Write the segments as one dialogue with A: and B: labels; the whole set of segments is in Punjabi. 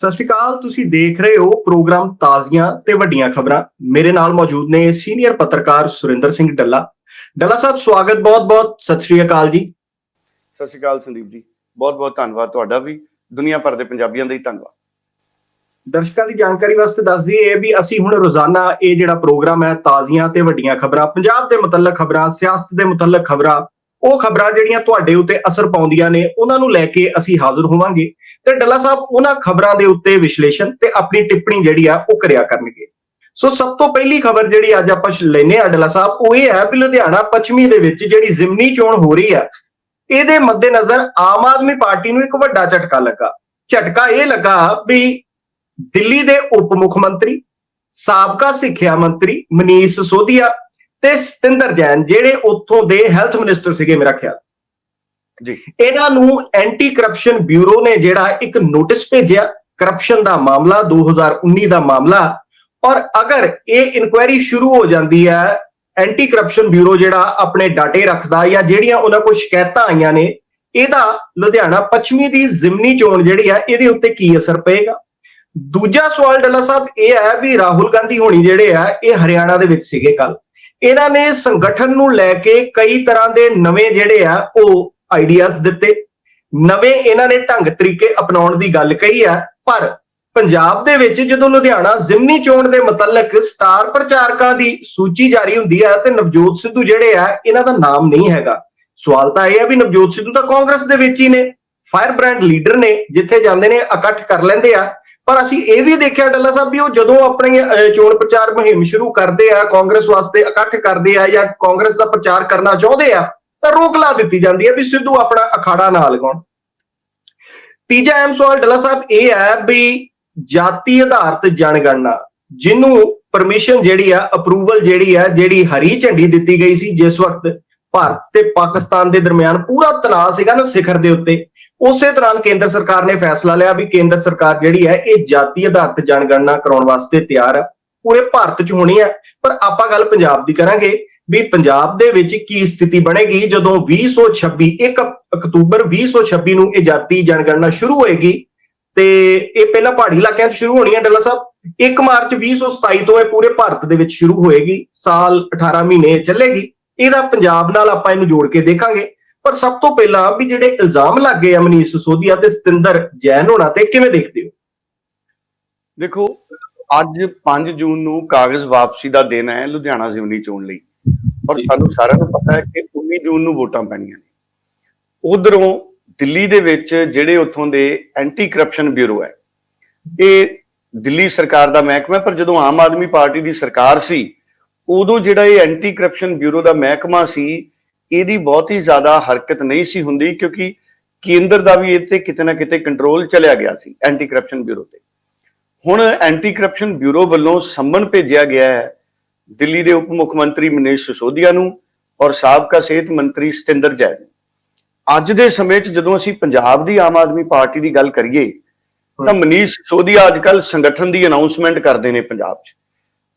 A: ਸਤਿ ਸ਼੍ਰੀ ਅਕਾਲ ਤੁਸੀਂ ਦੇਖ ਰਹੇ ਹੋ ਪ੍ਰੋਗਰਾਮ ਤਾਜ਼ੀਆਂ ਤੇ ਵੱਡੀਆਂ ਖਬਰਾਂ। ਮੇਰੇ ਨਾਲ ਮੌਜੂਦ ਨੇ ਸੀਨੀਅਰ ਪੱਤਰਕਾਰ ਸੁਰਿੰਦਰ ਸਿੰਘ ਡੱਲਾ। ਡੱਲਾ ਸਾਹਿਬ ਸਵਾਗਤ ਬਹੁਤ-ਬਹੁਤ ਸਤਿ ਸ਼੍ਰੀ ਅਕਾਲ ਜੀ।
B: ਸਤਿ ਸ਼੍ਰੀ ਅਕਾਲ ਸੰਦੀਪ ਜੀ। ਬਹੁਤ ਬਹੁਤ ਧੰਨਵਾਦ ਤੁਹਾਡਾ ਵੀ ਦੁਨੀਆ ਭਰ ਦੇ ਪੰਜਾਬੀਆਂ ਦਾ ਹੀ ਧੰਨਵਾਦ।
A: ਦਰਸ਼ਕਾਂ ਦੀ ਜਾਣਕਾਰੀ ਵਾਸਤੇ ਦੱਸ ਦਈਏ ਵੀ ਅਸੀਂ ਹੁਣ ਰੋਜ਼ਾਨਾ ਇਹ ਜਿਹੜਾ ਪ੍ਰੋਗਰਾਮ ਹੈ ਤਾਜ਼ੀਆਂ ਤੇ ਵੱਡੀਆਂ ਖਬਰਾਂ ਪੰਜਾਬ ਦੇ ਮੁਤਲਕ ਖਬਰਾਂ ਸਿਆਸਤ ਦੇ ਮੁਤਲਕ ਖਬਰਾਂ ਉਹ ਖਬਰਾਂ ਜਿਹੜੀਆਂ ਤੁਹਾਡੇ ਉੱਤੇ ਅਸਰ ਪਾਉਂਦੀਆਂ ਨੇ, ਉਹਨਾਂ ਨੂੰ ਲੈ ਕੇ ਅਸੀਂ ਹਾਜ਼ਰ ਹੋਵਾਂਗੇ। ਤੇ ਡੱਲਾ ਸਾਹਿਬ, ਉਹਨਾਂ ਖਬਰਾਂ ਦੇ ਉੱਤੇ ਵਿਸ਼ਲੇਸ਼ਣ ਤੇ ਆਪਣੀ ਟਿੱਪਣੀ ਜਿਹੜੀ ਆ, ਉਹ ਕਰਿਆ ਕਰਨਗੇ। ਸੋ ਸਭ ਤੋਂ ਪਹਿਲੀ ਖਬਰ ਜਿਹੜੀ ਅੱਜ ਆਪਾਂ ਲੈਨੇ ਆ ਡੱਲਾ ਸਾਹਿਬ, ਉਹ ਇਹ ਹੈ ਕਿ ਲੁਧਿਆਣਾ ਪੱਛਮੀ ਦੇ ਵਿੱਚ ਜਿਹੜੀ ਜ਼ਿਮਨੀ ਚੋਣ ਹੋ ਰਹੀ ਆ, ਇਹਦੇ ਮੱਦੇਨਜ਼ਰ ਆਮ ਆਦਮੀ ਪਾਰਟੀ ਨੂੰ ਇੱਕ ਵੱਡਾ ਝਟਕਾ ਲੱਗਾ। ਝਟਕਾ ਇਹ ਲੱਗਾ ਵੀ ਦਿੱਲੀ ਦੇ ਉਪ ਮੁੱਖ ਮੰਤਰੀ, ਸਾਬਕਾ ਸਿੱਖਿਆ ਮੰਤਰੀ ਮਨੀਸ਼ ਸੋਧੀਆ ਤੇ ਸਤਿੰਦਰ ਜੈਨ ਜਿਹੜੇ ਉੱਥੋਂ ਦੇ ਹੈਲਥ ਮਿਨਿਸਟਰ ਸੀਗੇ ਮੇਰਾ ਖਿਆਲ।
B: ਜੀ।
A: ਇਹਨਾਂ ਨੂੰ ਐਂਟੀ ਕਰਪਸ਼ਨ ਬਿਊਰੋ ਨੇ ਜਿਹੜਾ ਇੱਕ ਨੋਟਿਸ ਭੇਜਿਆ ਕਰਪਸ਼ਨ ਦਾ ਮਾਮਲਾ 2019 ਦਾ ਮਾਮਲਾ। ਔਰ ਅਗਰ ਇਹ ਇਨਕੁਆਇਰੀ ਸ਼ੁਰੂ ਹੋ ਜਾਂਦੀ ਹੈ ਐਂਟੀ ਕਰਪਸ਼ਨ ਬਿਊਰੋ ਜਿਹੜਾ ਆਪਣੇ ਡਾਟੇ ਰੱਖਦਾ ਜਾਂ ਜਿਹੜੀਆਂ ਉਹਨਾਂ ਕੋਲ ਸ਼ਿਕਾਇਤਾਂ ਆਈਆਂ ਨੇ ਇਹਦਾ ਲੁਧਿਆਣਾ ਪੱਛਮੀ ਦੀ ਜ਼ਿਮਨੀ ਚੋਣ ਜਿਹੜੀ ਆ ਇਹਦੇ ਉੱਤੇ ਕੀ ਅਸਰ ਪਏਗਾ? ਦੂਜਾ ਸਵਾਲ ਡੱਲਾ ਸਾਹਿਬ ਇਹ ਹੈ ਵੀ ਰਾਹੁਲ ਗਾਂਧੀ ਹੋਣੀ ਜਿਹੜੇ ਆ ਇਹ ਹਰਿਆਣਾ ਦੇ ਵਿੱਚ ਸੀਗੇ ਕੱਲ ਇਹਨਾਂ ਨੇ ਸੰਗਠਨ ਨੂੰ ਲੈ ਕੇ ਕਈ ਤਰ੍ਹਾਂ ਦੇ ਨਵੇਂ ਜਿਹੜੇ ਆ, ਉਹ ਆਈਡੀਆਜ਼ ਦਿੱਤੇ। ਨਵੇਂ ਇਹਨਾਂ ਨੇ ਢੰਗ ਤਰੀਕੇ ਅਪਣਾਉਣ ਦੀ ਗੱਲ ਕਹੀ ਆ, ਪਰ ਪੰਜਾਬ ਦੇ ਵਿੱਚ ਜਦੋਂ ਲੁਧਿਆਣਾ ਜ਼ਿਮਨੀ ਚੋਣ ਦੇ ਮੁਤਲਕ ਸਟਾਰ ਪ੍ਰਚਾਰਕਾਂ ਦੀ ਸੂਚੀ ਜਾਰੀ ਹੁੰਦੀ ਹੈ ਤੇ ਨਵਜੋਤ ਸਿੱਧੂ ਜਿਹੜੇ ਆ, ਇਹਨਾਂ ਦਾ ਨਾਮ ਨਹੀਂ ਹੈਗਾ। ਸਵਾਲ ਤਾਂ ਇਹ ਹੈ ਵੀ ਨਵਜੋਤ ਸਿੱਧੂ ਤਾਂ ਕਾਂਗਰਸ ਦੇ ਵਿੱਚ ਹੀ ਨੇ। ਫਾਇਰ ਬ੍ਰਾਂਡ ਲੀਡਰ ਨੇ, ਜਿੱਥੇ ਜਾਂਦੇ ਨੇ, ਇਕੱਠ ਕਰ ਲੈਂਦੇ ਆ। ਪਰ ਅਸੀਂ ਇਹ ਵੀ ਦੇਖਿਆ ਡੱਲਾ ਸਾਹਿਬ ਵੀ ਉਹ ਜਦੋਂ ਆਪਣੀ ਅਹ, ਚੋਣ ਪ੍ਰਚਾਰ ਮੁਹਿੰਮ ਸ਼ੁਰੂ ਕਰਦੇ ਆ ਕਾਂਗਰਸ ਵਾਸਤੇ ਇਕੱਠ ਕਰਦੇ ਆ ਜਾਂ ਕਾਂਗਰਸ ਦਾ ਪ੍ਰਚਾਰ ਕਰਨਾ ਚਾਹੁੰਦੇ ਆ ਤਾਂ ਰੋਕ ਲਾ ਦਿੱਤੀ ਜਾਂਦੀ ਹੈ ਵੀ ਸਿੱਧੂ ਆਪਣਾ ਅਖਾੜਾ ਨਾ ਲਗਾਉਣ। ਤੀਜਾ ਅਹਿਮ ਸਵਾਲ ਡੱਲਾ ਸਾਹਿਬ ਇਹ ਹੈ ਵੀ ਜਾਤੀ ਆਧਾਰਿਤ ਜਨਗਣਨਾ ਜਿਹਨੂੰ ਪਰਮਿਸ਼ਨ ਜਿਹੜੀ ਆ ਅਪਰੂਵਲ ਜਿਹੜੀ ਆ ਜਿਹੜੀ ਹਰੀ ਝੰਡੀ ਦਿੱਤੀ ਗਈ ਸੀ ਜਿਸ ਵਕਤ ਭਾਰਤ ਤੇ ਪਾਕਿਸਤਾਨ ਦੇ ਦਰਮਿਆਨ ਪੂਰਾ ਤਣਾਅ ਸੀਗਾ ਨਾ ਸਿਖਰ ਦੇ ਉੱਤੇ ਉਸੇ ਦੌਰਾਨ ਕੇਂਦਰ ਸਰਕਾਰ ਨੇ ਫੈਸਲਾ ਲਿਆ ਵੀ ਕੇਂਦਰ ਸਰਕਾਰ ਜਿਹੜੀ ਹੈ, ਇਹ ਜਾਤੀ ਆਧਾਰਿਤ ਜਨਗਣਨਾ ਕਰਾਉਣ ਵਾਸਤੇ ਤਿਆਰ ਹੈ। ਪੂਰੇ ਭਾਰਤ 'ਚ ਹੋਣੀ ਹੈ। ਪਰ ਆਪਾਂ ਗੱਲ ਪੰਜਾਬ ਦੀ ਕਰਾਂਗੇ ਵੀ ਪੰਜਾਬ ਦੇ ਵਿੱਚ ਕੀ ਸਥਿਤੀ ਬਣੇਗੀ ਜਦੋਂ 2026 1 ਅਕਤੂਬਰ 2026 ਨੂੰ ਇਹ ਜਾਤੀ ਜਨਗਣਨਾ ਸ਼ੁਰੂ ਹੋਏਗੀ। ਤੇ ਇਹ ਪਹਿਲਾਂ ਪਹਾੜੀ ਇਲਾਕਿਆਂ 'ਚ ਸ਼ੁਰੂ ਹੋਣੀ ਹੈ ਡੱਲਾ ਸਾਹਿਬ। 1 ਮਾਰਚ 2027 ਤੋਂ ਇਹ ਪੂਰੇ ਭਾਰਤ ਦੇ ਵਿੱਚ ਸ਼ੁਰੂ ਹੋਏਗੀ। ਸਾਲ 18 ਮਹੀਨੇ ਚੱਲੇਗੀ। ਇਹਦਾ ਪੰਜਾਬ ਨਾਲ ਆਪਾਂ ਇਹਨੂੰ ਜੋੜ ਕੇ ਦੇਖਾਂਗੇ। ਪਰ ਸਭ ਤੋਂ ਪਹਿਲਾਂ ਵੀ ਜਿਹੜੇ ਇਲਜ਼ਾਮ ਲੱਗੇ ਆ ਮਨੀਸ਼ ਸਿਸੋਦੀਆ ਤੇ ਸਤਿੰਦਰ ਜੈਨ ਹੋਣਾ ਤੇ ਕਿਵੇਂ ਦੇਖਦੇ ਹੋ?
B: ਦੇਖੋ ਅੱਜ 5 ਜੂਨ ਨੂੰ ਕਾਗਜ਼ ਵਾਪਸੀ ਦਾ ਦਿਨ ਹੈ ਲੁਧਿਆਣਾ ਜ਼ਿਮਨੀ ਚੋਣ ਲਈ। ਔਰ ਸਾਨੂੰ ਸਾਰਿਆਂ ਨੂੰ ਪਤਾ ਹੈ ਕਿ 19 ਜੂਨ ਨੂੰ ਵੋਟਾਂ ਪੈਣੀਆਂ ਨੇ। ਉਧਰੋਂ ਦਿੱਲੀ ਦੇ ਵਿੱਚ ਜਿਹੜੇ ਉੱਥੋਂ ਦੇ ਐਂਟੀ ਕਰਪਸ਼ਨ ਬਿਊਰੋ ਹੈ ਇਹ ਦਿੱਲੀ ਸਰਕਾਰ ਦਾ ਮਹਿਕਮਾ ਪਰ ਜਦੋਂ ਆਮ ਆਦਮੀ ਪਾਰਟੀ ਦੀ ਸਰਕਾਰ ਸੀ ਉਦੋਂ ਜਿਹੜਾ ਇਹ ਐਂਟੀ ਕਰਪਸ਼ਨ ਬਿਊਰੋ ਦਾ ਮਹਿਕਮਾ ਸੀ ਇਹਦੀ ਬਹੁਤੀ ਜ਼ਿਆਦਾ ਹਰਕਤ ਨਹੀਂ ਸੀ ਹੁੰਦੀ ਕਿਉਂਕਿ ਕੇਂਦਰ ਦਾ ਵੀ ਇਹ ਤੇ ਕਿਤੇ ਨਾ ਕਿਤੇ ਕੰਟਰੋਲ ਚਲਿਆ ਗਿਆ ਸੀ ਐਂਟੀ ਕਰਪਸ਼ਨ ਬਿਊਰੋ ਤੇ। ਹੁਣ ਐਂਟੀ ਕਰਪਸ਼ਨ ਬਿਊਰੋ ਵੱਲੋਂ ਸੰਮਨ ਭੇਜਿਆ ਗਿਆ ਹੈ ਦਿੱਲੀ ਦੇ ਉਪ ਮੁੱਖ ਮੰਤਰੀ ਮਨੀਸ਼ ਸਿਸੋਦੀਆ ਨੂੰ ਔਰ ਸਾਬਕਾ ਸਿਹਤ ਮੰਤਰੀ ਸਤਿੰਦਰ ਜੈਨ ਅੱਜ ਦੇ ਸਮੇਂ 'ਚ ਜਦੋਂ ਅਸੀਂ ਪੰਜਾਬ ਦੀ ਆਮ ਆਦਮੀ ਪਾਰਟੀ ਦੀ ਗੱਲ ਕਰੀਏ ਤਾਂ ਮਨੀਸ਼ ਸਿਸੋਦੀਆ ਅੱਜਕੱਲ ਸੰਗਠਨ ਦੀ ਅਨਾਉਂਸਮੈਂਟ ਕਰਦੇ ਨੇ ਪੰਜਾਬ 'ਚ।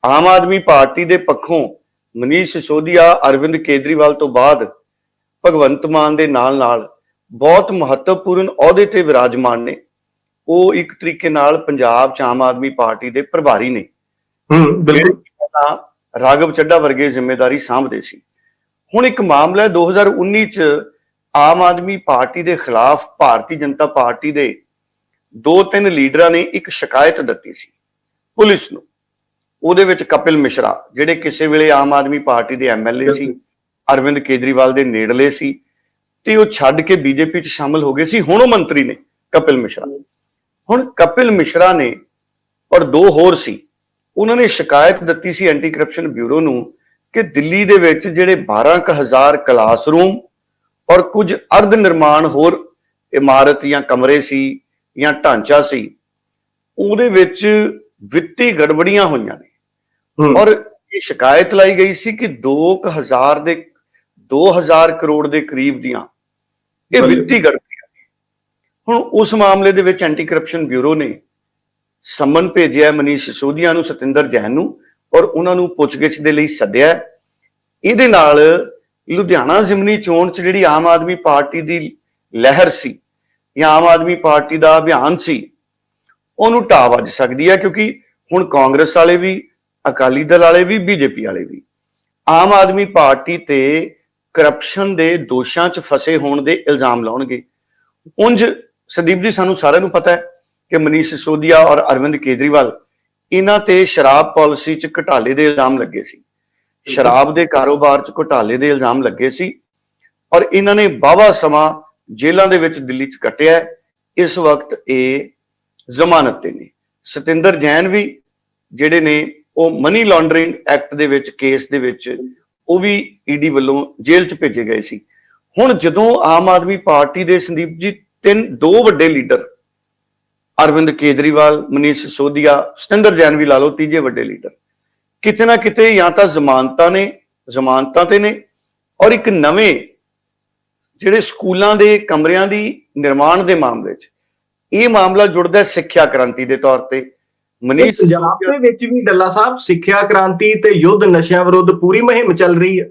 B: ਆਮ ਆਦਮੀ ਪਾਰਟੀ ਦੇ ਪੱਖੋਂ ਮਨੀਸ਼ ਸਿਸੋਦੀਆ ਅਰਵਿੰਦ ਕੇਜਰੀਵਾਲ ਤੋਂ ਬਾਅਦ ਭਗਵੰਤ ਮਾਨ ਦੇ ਨਾਲ ਨਾਲ ਬਹੁਤ ਮਹੱਤਵਪੂਰਨ ਅਹੁਦੇ ਤੇ ਵਿਰਾਜਮਾਨ ਨੇ। ਉਹ ਇੱਕ ਤਰੀਕੇ ਨਾਲ ਪੰਜਾਬ 'ਚ ਆਮ ਆਦਮੀ ਪਾਰਟੀ ਦੇ ਪ੍ਰਭਾਰੀ ਨੇ।
A: ਹੂੰ
B: ਪਹਿਲਾਂ ਰਾਘਵ ਚੱਡਾ ਵਰਗੇ ਜ਼ਿੰਮੇਵਾਰੀ ਸਾਂਭਦੇ ਸੀ। ਹੁਣ ਇੱਕ ਮਾਮਲਾ ਹੈ 2019 ਚ ਆਮ ਆਦਮੀ ਪਾਰਟੀ ਦੇ ਖਿਲਾਫ ਭਾਰਤੀ ਜਨਤਾ ਪਾਰਟੀ ਦੇ ਦੋ ਤਿੰਨ ਲੀਡਰਾਂ ਨੇ ਇੱਕ ਸ਼ਿਕਾਇਤ ਦਿੱਤੀ ਸੀ ਪੁਲਿਸ ਨੂੰ। ਉਹਦੇ ਵਿੱਚ ਕਪਿਲ ਮਿਸ਼ਰਾ ਜਿਹੜੇ ਕਿਸੇ ਵੇਲੇ ਆਮ ਆਦਮੀ ਪਾਰਟੀ ਦੇ ਐਮਐਲਏ ਸੀ ਅਰਵਿੰਦ ਕੇਜਰੀਵਾਲ ਦੇ ਨੇੜਲੇ ਸੀ ਤੇ ਉਹ ਛੱਡ ਕੇ ਬੀਜੇਪੀ ਚ ਸ਼ਾਮਲ ਹੋ ਗਏ ਸੀ ਹੁਣ ਉਹ ਮੰਤਰੀ ਨੇ ਕਪਿਲ ਮਿਸ਼ਰਾ। ਹੁਣ ਕਪਿਲ ਮਿਸ਼ਰਾ ਨੇ ਔਰ ਦੋ ਹੋਰ ਸੀ ਉਹਨਾਂ ਨੇ ਸ਼ਿਕਾਇਤ ਦਿੱਤੀ ਸੀ ਐਂਟੀ ਕਰਪਸ਼ਨ ਬਿਊਰੋ ਨੂੰ ਕਿ ਦਿੱਲੀ ਦੇ ਵਿੱਚ ਜਿਹੜੇ 12000 ਕਲਾਸਰੂਮ ਔਰ ਕੁਝ ਅਰਧ ਨਿਰਮਾਣ ਹੋਰ ਇਮਾਰਤ ਜਾਂ ਕਮਰੇ ਸੀ ਜਾਂ ਢਾਂਚਾ ਸੀ ਉਹਦੇ ਵਿੱਚ ਵਿੱਤੀ ਗੜਬੜੀਆਂ ਹੋਈਆਂ ਨੇ। ਔਰ ਇਹ ਸ਼ਿਕਾਇਤ ਲਾਈ ਗਈ ਸੀ ਕਿ 2000 ਦੇ 2000 ਕਰੋੜ ਦੇ ਕਰੀਬ ਦੀਆਂ ਇਹ। ਵਿੱਤੀ ਗੜਬੜੀਆਂ ਹੁਣ ਉਸ ਮਾਮਲੇ ਦੇ ਵਿੱਚ ਐਂਟੀ ਕਰਪਸ਼ਨ ਬਿਊਰੋ ਨੇ ਸੰਮਨ ਭੇਜਿਆ ਮਨੀਸ਼ ਸਿਸੋਦੀਆ ਨੂੰ ਸਤਿੰਦਰ ਜੈਨ ਨੂੰ ਔਰ ਉਹਨਾਂ ਨੂੰ ਪੁੱਛਗਿੱਛ ਦੇ ਲਈ ਸੱਦਿਆ। ਇਹਦੇ ਨਾਲ ਲੁਧਿਆਣਾ ਜ਼ਿਮਨੀ ਚੋਣ ਚ ਜਿਹੜੀ ਆਮ ਆਦਮੀ ਪਾਰਟੀ ਦੀ ਲਹਿਰ ਸੀ ਜਾਂ ਆਮ ਆਦਮੀ ਪਾਰਟੀ ਦਾ ਅਭਿਆਨ ਸੀ ਉਹਨੂੰ ਢਾਹ ਵੱਜ ਸਕਦੀ ਹੈ ਕਿਉਂਕਿ ਹੁਣ ਕਾਂਗਰਸ ਵਾਲੇ ਵੀ ਅਕਾਲੀ ਦਲ ਵਾਲੇ ਵੀ, ਬੀਜੇਪੀ ਵਾਲੇ ਵੀ। ਆਮ ਆਦਮੀ ਪਾਰਟੀ ਤੇ ਕਰਪਸ਼ਨ ਦੇ ਦੋਸ਼ਾਂ 'ਚ ਫਸੇ ਹੋਣ ਦੇ ਇਲਜ਼ਾਮ ਲਾਉਣਗੇ। ਉਂਝ ਸੰਦੀਪ ਜੀ, ਸਾਨੂੰ ਸਾਰਿਆਂ ਨੂੰ ਪਤਾ ਹੈ ਕਿ ਮਨੀਸ਼ ਸਿਸੋਦੀਆ ਔਰ ਅਰਵਿੰਦ ਕੇਜਰੀਵਾਲ ਇਹਨਾਂ ਤੇ ਸ਼ਰਾਬ ਪਾਲਿਸੀ 'ਚ ਘਟਾਲੇ ਦੇ ਇਲਜ਼ਾਮ ਲੱਗੇ ਸੀ। ਸ਼ਰਾਬ ਦੇ ਕਾਰੋਬਾਰ 'ਚ ਘਟਾਲੇ ਦੇ ਇਲਜ਼ਾਮ ਲੱਗੇ ਸੀ ਔਰ ਇਹਨਾਂ ਨੇ ਬਾਵਾ ਸਮਾਂ ਜੇਲ੍ਹਾਂ ਦੇ ਵਿੱਚ ਦਿੱਲੀ 'ਚ ਕੱਟਿਆ ਇਸ ਵਕਤ ਇਹ ਜ਼ਮਾਨਤ ਤੇ ਨੇ। ਸਤਿੰਦਰ ਜੈਨ ਵੀ ਜਿਹੜੇ ਨੇ ਉਹ ਮਨੀ ਲਾਂਡਰਿੰਗ ਐਕਟ ਦੇ ਵਿੱਚ ਕੇਸ ਦੇ ਵਿੱਚ ਉਹ ਵੀ ਈਡੀ ਵੱਲੋਂ ਜੇਲ੍ਹ 'ਚ ਭੇਜੇ ਗਏ ਸੀ। ਹੁਣ ਜਦੋਂ ਆਮ ਆਦਮੀ ਪਾਰਟੀ ਦੇ ਸੰਦੀਪ ਜੀ, ਤਿੰਨ, ਦੋ ਵੱਡੇ ਲੀਡਰ, ਅਰਵਿੰਦ ਕੇਜਰੀਵਾਲ, ਮਨੀਸ਼ ਸਿਸੋਦੀਆ, ਸਤਿੰਦਰ ਜੈਨ ਵੀ ਲਾ ਲਓ, ਤੀਜੇ ਵੱਡੇ ਲੀਡਰ। ਕਿਤੇ ਨਾ ਕਿਤੇ ਜਾਂ ਤਾਂ ਜ਼ਮਾਨਤਾਂ ਨੇ, ਜ਼ਮਾਨਤਾਂ ਤੇ ਨੇ, ਔਰ ਇੱਕ ਨਵੇਂ ਜਿਹੜੇ ਸਕੂਲਾਂ ਦੇ ਕਮਰਿਆਂ ਦੀ ਨਿਰਮਾਣ ਦੇ ਮਾਮਲੇ 'ਚ, ਇਹ ਮਾਮਲਾ ਜੁੜਦਾ ਸਿੱਖਿਆ ਕ੍ਰਾਂਤੀ ਦੇ ਤੌਰ ਤੇ। ਮਨੀਸ਼
A: ਪੰਜਾਬ ਦੇ ਵਿੱਚ ਵੀ ਡੱਲਾ ਸਾਹਿਬ ਸਿੱਖਿਆ ਕ੍ਰਾਂਤੀ ਤੇ ਯੁੱਧ ਨਸ਼ਿਆਂ ਵਿਰੁੱਧ ਪੂਰੀ ਮੁਹਿੰਮ ਚੱਲ ਰਹੀ ਹੈ।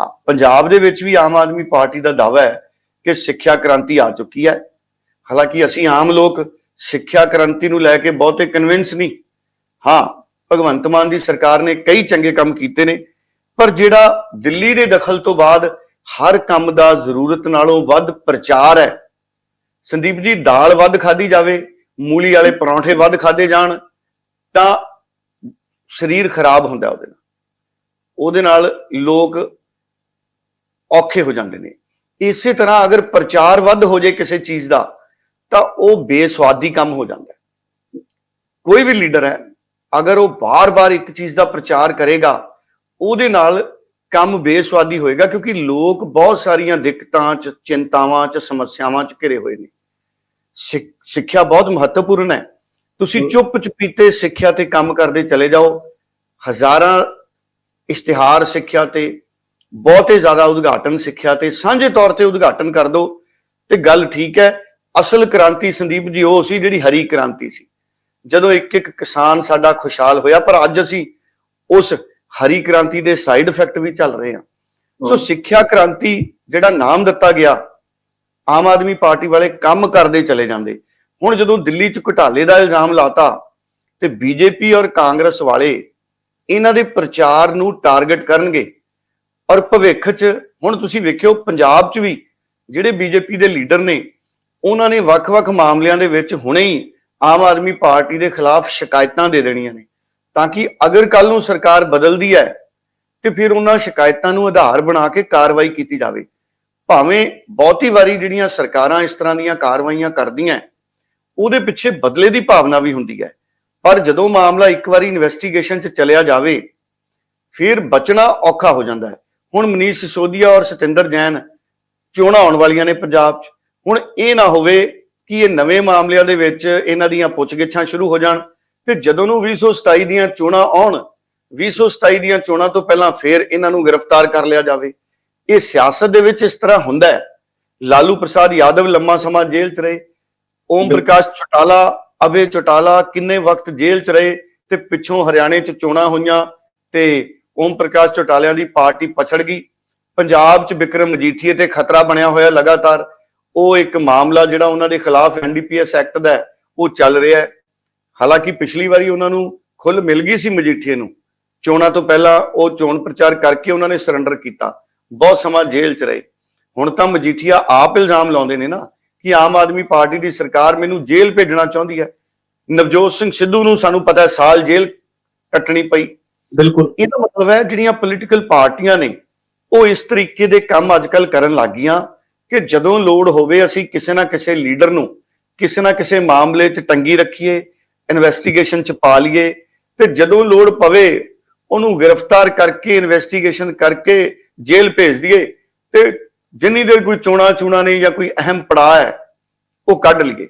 B: ਹਾਂ ਪੰਜਾਬ ਦੇ ਵਿੱਚ ਵੀ ਆਮ ਆਦਮੀ ਪਾਰਟੀ ਦਾ ਦਾਅਵਾ ਹੈ ਕਿ ਸਿੱਖਿਆ ਕ੍ਰਾਂਤੀ ਆ ਚੁੱਕੀ ਹੈ। ਹਾਲਾਂਕਿ ਅਸੀਂ ਆਮ ਲੋਕ ਸਿੱਖਿਆ ਕ੍ਰਾਂਤੀ ਨੂੰ ਲੈ ਕੇ ਬਹੁਤੇ ਕਨਵਿੰਸ ਨਹੀਂ। ਹਾਂ ਭਗਵੰਤ ਮਾਨ ਦੀ ਸਰਕਾਰ ਨੇ ਕਈ ਚੰਗੇ ਕੰਮ ਕੀਤੇ ਨੇ ਪਰ ਜਿਹੜਾ ਦਿੱਲੀ ਦੇ ਦਖਲ ਤੋਂ ਬਾਅਦ ਹਰ ਕੰਮ ਦਾ ਜ਼ਰੂਰਤ ਨਾਲੋਂ ਵੱਧ ਪ੍ਰਚਾਰ ਹੈ ਸੰਦੀਪ ਜੀ ਦਾਲ ਵੱਧ ਖਾਧੀ ਜਾਵੇ ਮੂਲੀ ਵਾਲੇ ਪਰੌਂਠੇ ਵੱਧ ਖਾਦੇ ਜਾਣ, ਤਾਂ ਸਰੀਰ ਖਰਾਬ ਹੁੰਦਾ ਉਹਦੇ ਨਾਲ। ਉਹਦੇ ਨਾਲ ਲੋਕ ਔਖੇ ਹੋ ਜਾਂਦੇ ਨੇ। ਇਸੇ ਤਰ੍ਹਾਂ ਅਗਰ ਪ੍ਰਚਾਰ ਵੱਧ ਹੋ ਜੇ ਕਿਸੇ ਚੀਜ਼ ਦਾ, ਤਾਂ ਉਹ ਬੇਸਵਾਦੀ ਕੰਮ ਹੋ ਜਾਂਦਾ ਕੋਈ ਵੀ ਲੀਡਰ ਹੈ, ਅਗਰ ਉਹ ਬਾਰ-ਬਾਰ ਇੱਕ ਚੀਜ਼ ਦਾ ਪ੍ਰਚਾਰ ਕਰੇਗਾ, ਉਹਦੇ ਨਾਲ ਕੰਮ ਬੇਸਵਾਦੀ ਹੋਏਗਾ ਕਿਉਂਕਿ ਲੋਕ ਬਹੁਤ ਸਾਰੀਆਂ ਦਿੱਕਤਾਂ ਚ, ਚਿੰਤਾਵਾਂ ਚ, ਸਮੱਸਿਆਵਾਂ ਚ ਘਿਰੇ ਹੋਏ ਨੇ। ਸਿੱਖਿਆ ਬਹੁਤ ਮਹੱਤਵਪੂਰਨ ਹੈ। ਤੁਸੀਂ ਚੁੱਪ ਚੁਪੀਤੇ ਸਿੱਖਿਆ ਤੇ ਕੰਮ ਕਰਦੇ ਚਲੇ ਜਾਓ। ਹਜ਼ਾਰਾਂ ਇਸ਼ਤਿਹਾਰ ਸਿੱਖਿਆ ਤੇ ਬਹੁਤੇ ਜ਼ਿਆਦਾ ਉਦਘਾਟਨ ਸਿੱਖਿਆ ਤੇ ਸਾਂਝੇ ਤੌਰ ਤੇ ਉਦਘਾਟਨ ਕਰ ਦਿਓ ਤੇ ਗੱਲ ਠੀਕ ਹੈ ਅਸਲ ਕ੍ਰਾਂਤੀ ਸੰਦੀਪ ਜੀ ਉਹ ਸੀ ਜਿਹੜੀ ਹਰੀ ਕ੍ਰਾਂਤੀ ਸੀ। ਜਦੋਂ ਇੱਕ ਇੱਕ ਕਿਸਾਨ ਸਾਡਾ ਖੁਸ਼ਹਾਲ ਹੋਇਆ ਪਰ ਅੱਜ ਅਸੀਂ ਉਸ ਹਰੀ ਕ੍ਰਾਂਤੀ ਦੇ ਸਾਈਡ ਇਫੈਕਟ ਵੀ ਚੱਲ ਰਹੇ ਹਾਂ। ਸੋ ਸਿੱਖਿਆ ਕ੍ਰਾਂਤੀ ਜਿਹੜਾ ਨਾਮ ਦਿੱਤਾ ਗਿਆ ਆਮ ਆਦਮੀ ਪਾਰਟੀ ਵਾਲੇ ਕੰਮ ਕਰਦੇ ਚਲੇ ਜਾਂਦੇ। ਹੁਣ ਜਦੋਂ ਦਿੱਲੀ 'ਚ ਘੁਟਾਲੇ ਦਾ ਇਲਜ਼ਾਮ ਲਾਤਾ ਤੇ ਬੀਜੇਪੀ ਔਰ ਕਾਂਗਰਸ ਵਾਲੇ ਇਹਨਾਂ ਦੇ ਪ੍ਰਚਾਰ ਨੂੰ ਟਾਰਗੇਟ ਕਰਨਗੇ ਔਰ ਭਵਿੱਖ 'ਚ, ਹੁਣ ਤੁਸੀਂ ਵੇਖਿਓ ਪੰਜਾਬ 'ਚ ਵੀ ਜਿਹੜੇ ਬੀਜੇਪੀ ਦੇ ਲੀਡਰ ਨੇ, ਉਹਨਾਂ ਨੇ ਵੱਖ-ਵੱਖ ਮਾਮਲਿਆਂ ਦੇ ਵਿੱਚ ਹੁਣੇ ਹੀ ਆਮ ਆਦਮੀ ਪਾਰਟੀ ਦੇ ਖਿਲਾਫ ਸ਼ਿਕਾਇਤਾਂ ਦੇ ਦੇਣੀਆਂ ਨੇ ਤਾਂ ਕਿ ਅਗਰ ਕੱਲ ਨੂੰ ਸਰਕਾਰ ਬਦਲਦੀ ਹੈ ਤੇ ਫਿਰ ਉਹਨਾਂ ਸ਼ਿਕਾਇਤਾਂ ਨੂੰ ਆਧਾਰ ਬਣਾ ਕੇ ਕਾਰਵਾਈ ਕੀਤੀ ਜਾਵੇ। ਭਾਵੇਂ ਬਹੁਤੀ ਵਾਰੀ ਜਿਹੜੀਆਂ ਸਰਕਾਰਾਂ ਇਸ ਤਰ੍ਹਾਂ ਦੀਆਂ ਕਾਰਵਾਈਆਂ ਕਰਦੀਆਂ, ਉਹਦੇ ਪਿੱਛੇ ਬਦਲੇ ਦੀ ਭਾਵਨਾ ਵੀ ਹੁੰਦੀ ਹੈ। ਪਰ ਜਦੋਂ ਮਾਮਲਾ ਇੱਕ ਵਾਰੀ ਇਨਵੈਸਟੀਗੇਸ਼ਨ 'ਚ ਚਲਿਆ ਜਾਵੇ, ਫਿਰ ਬਚਣਾ ਔਖਾ ਹੋ ਜਾਂਦਾ ਹੈ। ਹੁਣ ਮਨੀਸ਼ ਸਿਸੋਦੀਆ ਔਰ ਸਤਿੰਦਰ ਜੈਨ ਚੋਣਾਂ ਆਉਣ ਵਾਲੀਆਂ ਨੇ ਪੰਜਾਬ 'ਚ। ਹੁਣ ਇਹ ਨਾ ਹੋਵੇ ਕਿ ਇਹ ਨਵੇਂ ਮਾਮਲਿਆਂ ਦੇ ਵਿੱਚ ਇਹਨਾਂ ਦੀਆਂ ਪੁੱਛਗਿੱਛਾਂ ਸ਼ੁਰੂ ਹੋ ਜਾਣ ਤੇ ਜਦੋਂ ਨੂੰ 2027 ਦੀਆਂ ਚੋਣਾਂ ਆਉਣ 2027 ਦੀਆਂ ਚੋਣਾਂ ਤੋਂ ਪਹਿਲਾਂ ਫਿਰ ਇਹਨਾਂ ਨੂੰ ਗ੍ਰਿਫਤਾਰ ਕਰ ਲਿਆ ਜਾਵੇ। ਇਹ ਸਿਆਸਤ ਦੇ ਵਿੱਚ ਇਸ ਤਰ੍ਹਾਂ ਹੁੰਦਾ ਹੈ। ਲਾਲੂ ਪ੍ਰਸਾਦ ਯਾਦਵ ਲੰਮਾ ਸਮਾਂ ਜੇਲ੍ਹ 'ਚ ਰਹੇ। ਓਮ ਪ੍ਰਕਾਸ਼ ਚੌਟਾਲਾ ਅਬੇ ਚੌਟਾਲਾ ਕਿੰਨੇ ਵਕਤ ਜੇਲ੍ਹ 'ਚ ਰਹੇ ਤੇ ਪਿੱਛੋਂ ਹਰਿਆਣੇ 'ਚ ਚੋਣਾਂ ਹੋਈਆਂ ਤੇ ਓਮ ਪ੍ਰਕਾਸ਼ ਚੌਟਾਲਿਆਂ ਦੀ ਪਾਰਟੀ ਪਛੜ ਗਈ। ਪੰਜਾਬ 'ਚ ਵਿਕਰਮ ਮਜੀਠੀਏ ਤੇ ਖਤਰਾ ਬਣਿਆ ਹੋਇਆ ਲਗਾਤਾਰ। ਉਹ ਇੱਕ ਮਾਮਲਾ ਜਿਹੜਾ ਉਹਨਾਂ ਦੇ ਖਿਲਾਫ ਐਨਡੀਪੀਐਸ ਐਕਟ ਦਾ ਉਹ ਚੱਲ ਰਿਹਾ ਹੈ। ਹਾਲਾਂਕਿ ਪਿਛਲੀ ਵਾਰੀ ਉਹਨਾਂ ਨੂੰ ਖੁੱਲ ਮਿਲ ਗਈ ਸੀ ਮਜੀਠੀਏ ਨੂੰ। ਚੋਣਾਂ ਤੋਂ ਪਹਿਲਾਂ ਉਹ ਚੋਣ ਪ੍ਰਚਾਰ ਕਰਕੇ ਉਹਨਾਂ ਨੇ ਸਰੈਂਡਰ ਕੀਤਾ। ਬਹੁਤ ਸਮਾਂ ਜੇਲ੍ਹ 'ਚ ਰਹੇ। ਹੁਣ ਤਾਂ ਮਜੀਠੀਆ ਆਪ ਇਲਜ਼ਾਮ ਲਾਉਂਦੇ ਨੇ ਨਾ ਕਿ ਆਮ ਆਦਮੀ ਪਾਰਟੀ ਦੀ ਸਰਕਾਰ ਮੈਨੂੰ ਜੇਲ੍ਹ ਭੇਜਣਾ ਚਾਹੁੰਦੀ ਹੈ। ਨਵਜੋਤ ਸਿੰਘ ਸਿੱਧੂ ਨੂੰ ਸਾਨੂੰ ਪਤਾ ਹੈ ਸਾਲ ਜੇਲ੍ਹ ਕੱਟਣੀ ਪਈ।
A: ਬਿਲਕੁਲ।
B: ਇਹਦਾ ਮਤਲਬ ਹੈ ਜਿਹੜੀਆਂ ਪੋਲੀਟੀਕਲ ਪਾਰਟੀਆਂ ਨੇ ਉਹ ਇਸ ਤਰੀਕੇ ਦੇ ਕੰਮ ਅੱਜਕੱਲ ਕਰਨ ਲੱਗੀਆਂ ਕਿ ਜਦੋਂ ਲੋੜ ਹੋਵੇ ਅਸੀਂ ਕਿਸੇ ਨਾ ਕਿਸੇ ਲੀਡਰ ਨੂੰ ਕਿਸੇ ਨਾ ਕਿਸੇ ਮਾਮਲੇ 'ਚ ਟੰਗੀ ਰੱਖੀਏ ਇਨਵੈਸਟੀਗੇਸ਼ਨ 'ਚ ਪਾ ਲਈਏ ਤੇ ਜਦੋਂ ਲੋੜ ਪਵੇ ਉਹਨੂੰ ਗ੍ਰਿਫਤਾਰ ਕਰਕੇ ਇਨਵੈਸਟੀਗੇਸ਼ਨ ਕਰਕੇ ਜੇਲ੍ਹ ਭੇਜ ਦਈਏ ਤੇ ਜਿੰਨੀ ਦੇਰ ਕੋਈ ਚੋਣਾ ਚੂਣਾ ਨਹੀਂ ਜਾਂ ਕੋਈ ਅਹਿਮ ਪੜਾਅ ਹੈ, ਉਹ ਕੱਢ ਲਈਏ।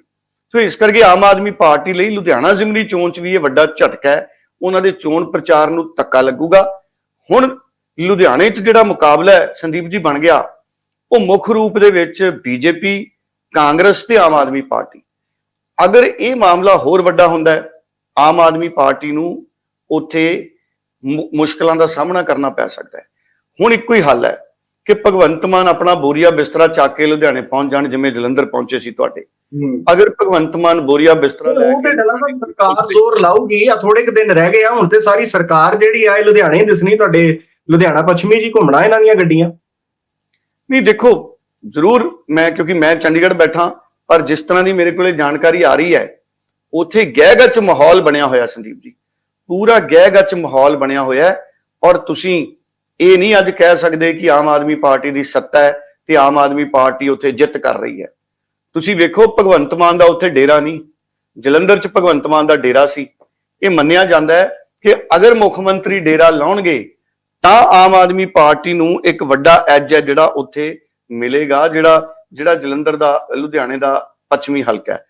B: ਸੋ ਇਸ ਕਰਕੇ ਆਮ ਆਦਮੀ ਪਾਰਟੀ ਲਈ ਲੁਧਿਆਣਾ ਜ਼ਿਮਨੀ ਚੋਣ 'ਚ ਵੀ ਇਹ ਵੱਡਾ ਝਟਕਾ ਹੈ। ਉਹਨਾਂ ਦੇ ਚੋਣ ਪ੍ਰਚਾਰ ਨੂੰ ਧੱਕਾ ਲੱਗੂਗਾ। ਹੁਣ ਲੁਧਿਆਣੇ 'ਚ ਜਿਹੜਾ ਮੁਕਾਬਲਾ ਹੈ, ਸੰਦੀਪ ਜੀ ਬਣ ਗਿਆ, ਉਹ ਮੁੱਖ ਰੂਪ ਦੇ ਵਿੱਚ ਬੀਜੇਪੀ, ਕਾਂਗਰਸ ਤੇ ਆਮ ਆਦਮੀ ਪਾਰਟੀ। ਅਗਰ ਇਹ ਮਾਮਲਾ ਹੋਰ ਵੱਡਾ ਹੁੰਦਾ ਆਮ ਆਦਮੀ ਪਾਰਟੀ ਨੂੰ ਉੱਥੇ ਮੁ- ਮੁਸ਼ਕਲਾਂ ਦਾ ਸਾਹਮਣਾ ਕਰਨਾ ਪੈ ਸਕਦਾ ਹੈ। ਹੁਣ ਇੱਕੋ ਹੀ ਹੱਲ ਹੈ ਕਿ ਭਗਵੰਤ ਮਾਨ ਆਪਣਾ ਬੋਰੀਆ ਬਿਸਤਰਾ ਚੱਕ ਕੇ ਲੁਧਿਆਣੇ ਪਹੁੰਚ ਜਾਣ ਜਿਵੇਂ ਜਲੰਧਰ ਪਹੁੰਚੇ ਸੀ ਤੁਹਾਡੇ। ਅਗਰ ਭਗਵੰਤ ਮਾਨ ਬੋਰੀਆ ਬਿਸਤਰਾ ਲੈ
A: ਉਹ ਤੇ
B: ਕੇ
A: ਡਲਾ ਸਰਕਾਰ ਜ਼ੋਰ ਲਾਊਗੀ ਆ ਥੋੜੇ ਕੁ ਦਿਨ ਰਹਿ ਗਏ ਆ ਹੁਣ ਤੇ ਸਾਰੀ ਸਰਕਾਰ ਜਿਹੜੀ ਆ ਲੁਧਿਆਣੇ ਦਿਸਣੀ ਤੁਹਾਡੇ ਲੁਧਿਆਣਾ ਪੱਛਮੀ ਜੀ ਘੁੰਮਣਾ ਇਹਨਾਂ ਦੀਆਂ ਗੱਡੀਆਂ।
B: ਨਹੀਂ ਦੇਖੋ ਜ਼ਰੂਰ ਮੈਂ ਕਿਉਂਕਿ ਮੈਂ ਚੰਡੀਗੜ੍ਹ ਬੈਠਾ ਪਰ ਜਿਸ ਤਰ੍ਹਾਂ ਦੀ ਮੇਰੇ ਕੋਲੇ ਜਾਣਕਾਰੀ ਆ ਰਹੀ ਹੈ ਉੱਥੇ ਗਹਿ-ਗੱਚ ਮਾਹੌਲ ਬਣਿਆ ਹੋਇਆ ਸੰਦੀਪ ਜੀ। ਪੂਰਾ ਗਹਿ-ਗੱਚ ਮਾਹੌਲ ਬਣਿਆ ਹੋਇਆ ਔਰ ਤੁਸੀਂ ਇਹ ਨਹੀਂ ਅੱਜ ਕਹਿ ਸਕਦੇ ਕਿ ਆਮ ਆਦਮੀ ਪਾਰਟੀ ਦੀ ਸੱਤਾ ਹੈ ਤੇ ਆਮ ਆਦਮੀ ਪਾਰਟੀ ਉੱਥੇ ਜਿੱਤ ਕਰ ਰਹੀ ਹੈ। ਤੁਸੀਂ ਵੇਖੋ, ਭਗਵੰਤ ਮਾਨ ਦਾ ਉੱਥੇ ਡੇਰਾ ਨਹੀਂ। ਜਲੰਧਰ 'ਚ ਭਗਵੰਤ ਮਾਨ ਦਾ ਡੇਰਾ ਸੀ। ਇਹ ਮੰਨਿਆ ਜਾਂਦਾ ਹੈ ਕਿ ਅਗਰ ਮੁੱਖ ਮੰਤਰੀ ਡੇਰਾ ਲਾਉਣਗੇ, ਤਾਂ ਆਮ ਆਦਮੀ ਪਾਰਟੀ ਨੂੰ ਇੱਕ ਵੱਡਾ ਐਜ ਹੈ ਜਿਹੜਾ ਉੱਥੇ ਮਿਲੇਗਾ, ਜਿਹੜਾ ਜਿਹੜਾ ਜਲੰਧਰ ਦਾ, ਲੁਧਿਆਣੇ ਦਾ ਪੱਛਮੀ ਹਲਕਾ ਹੈ।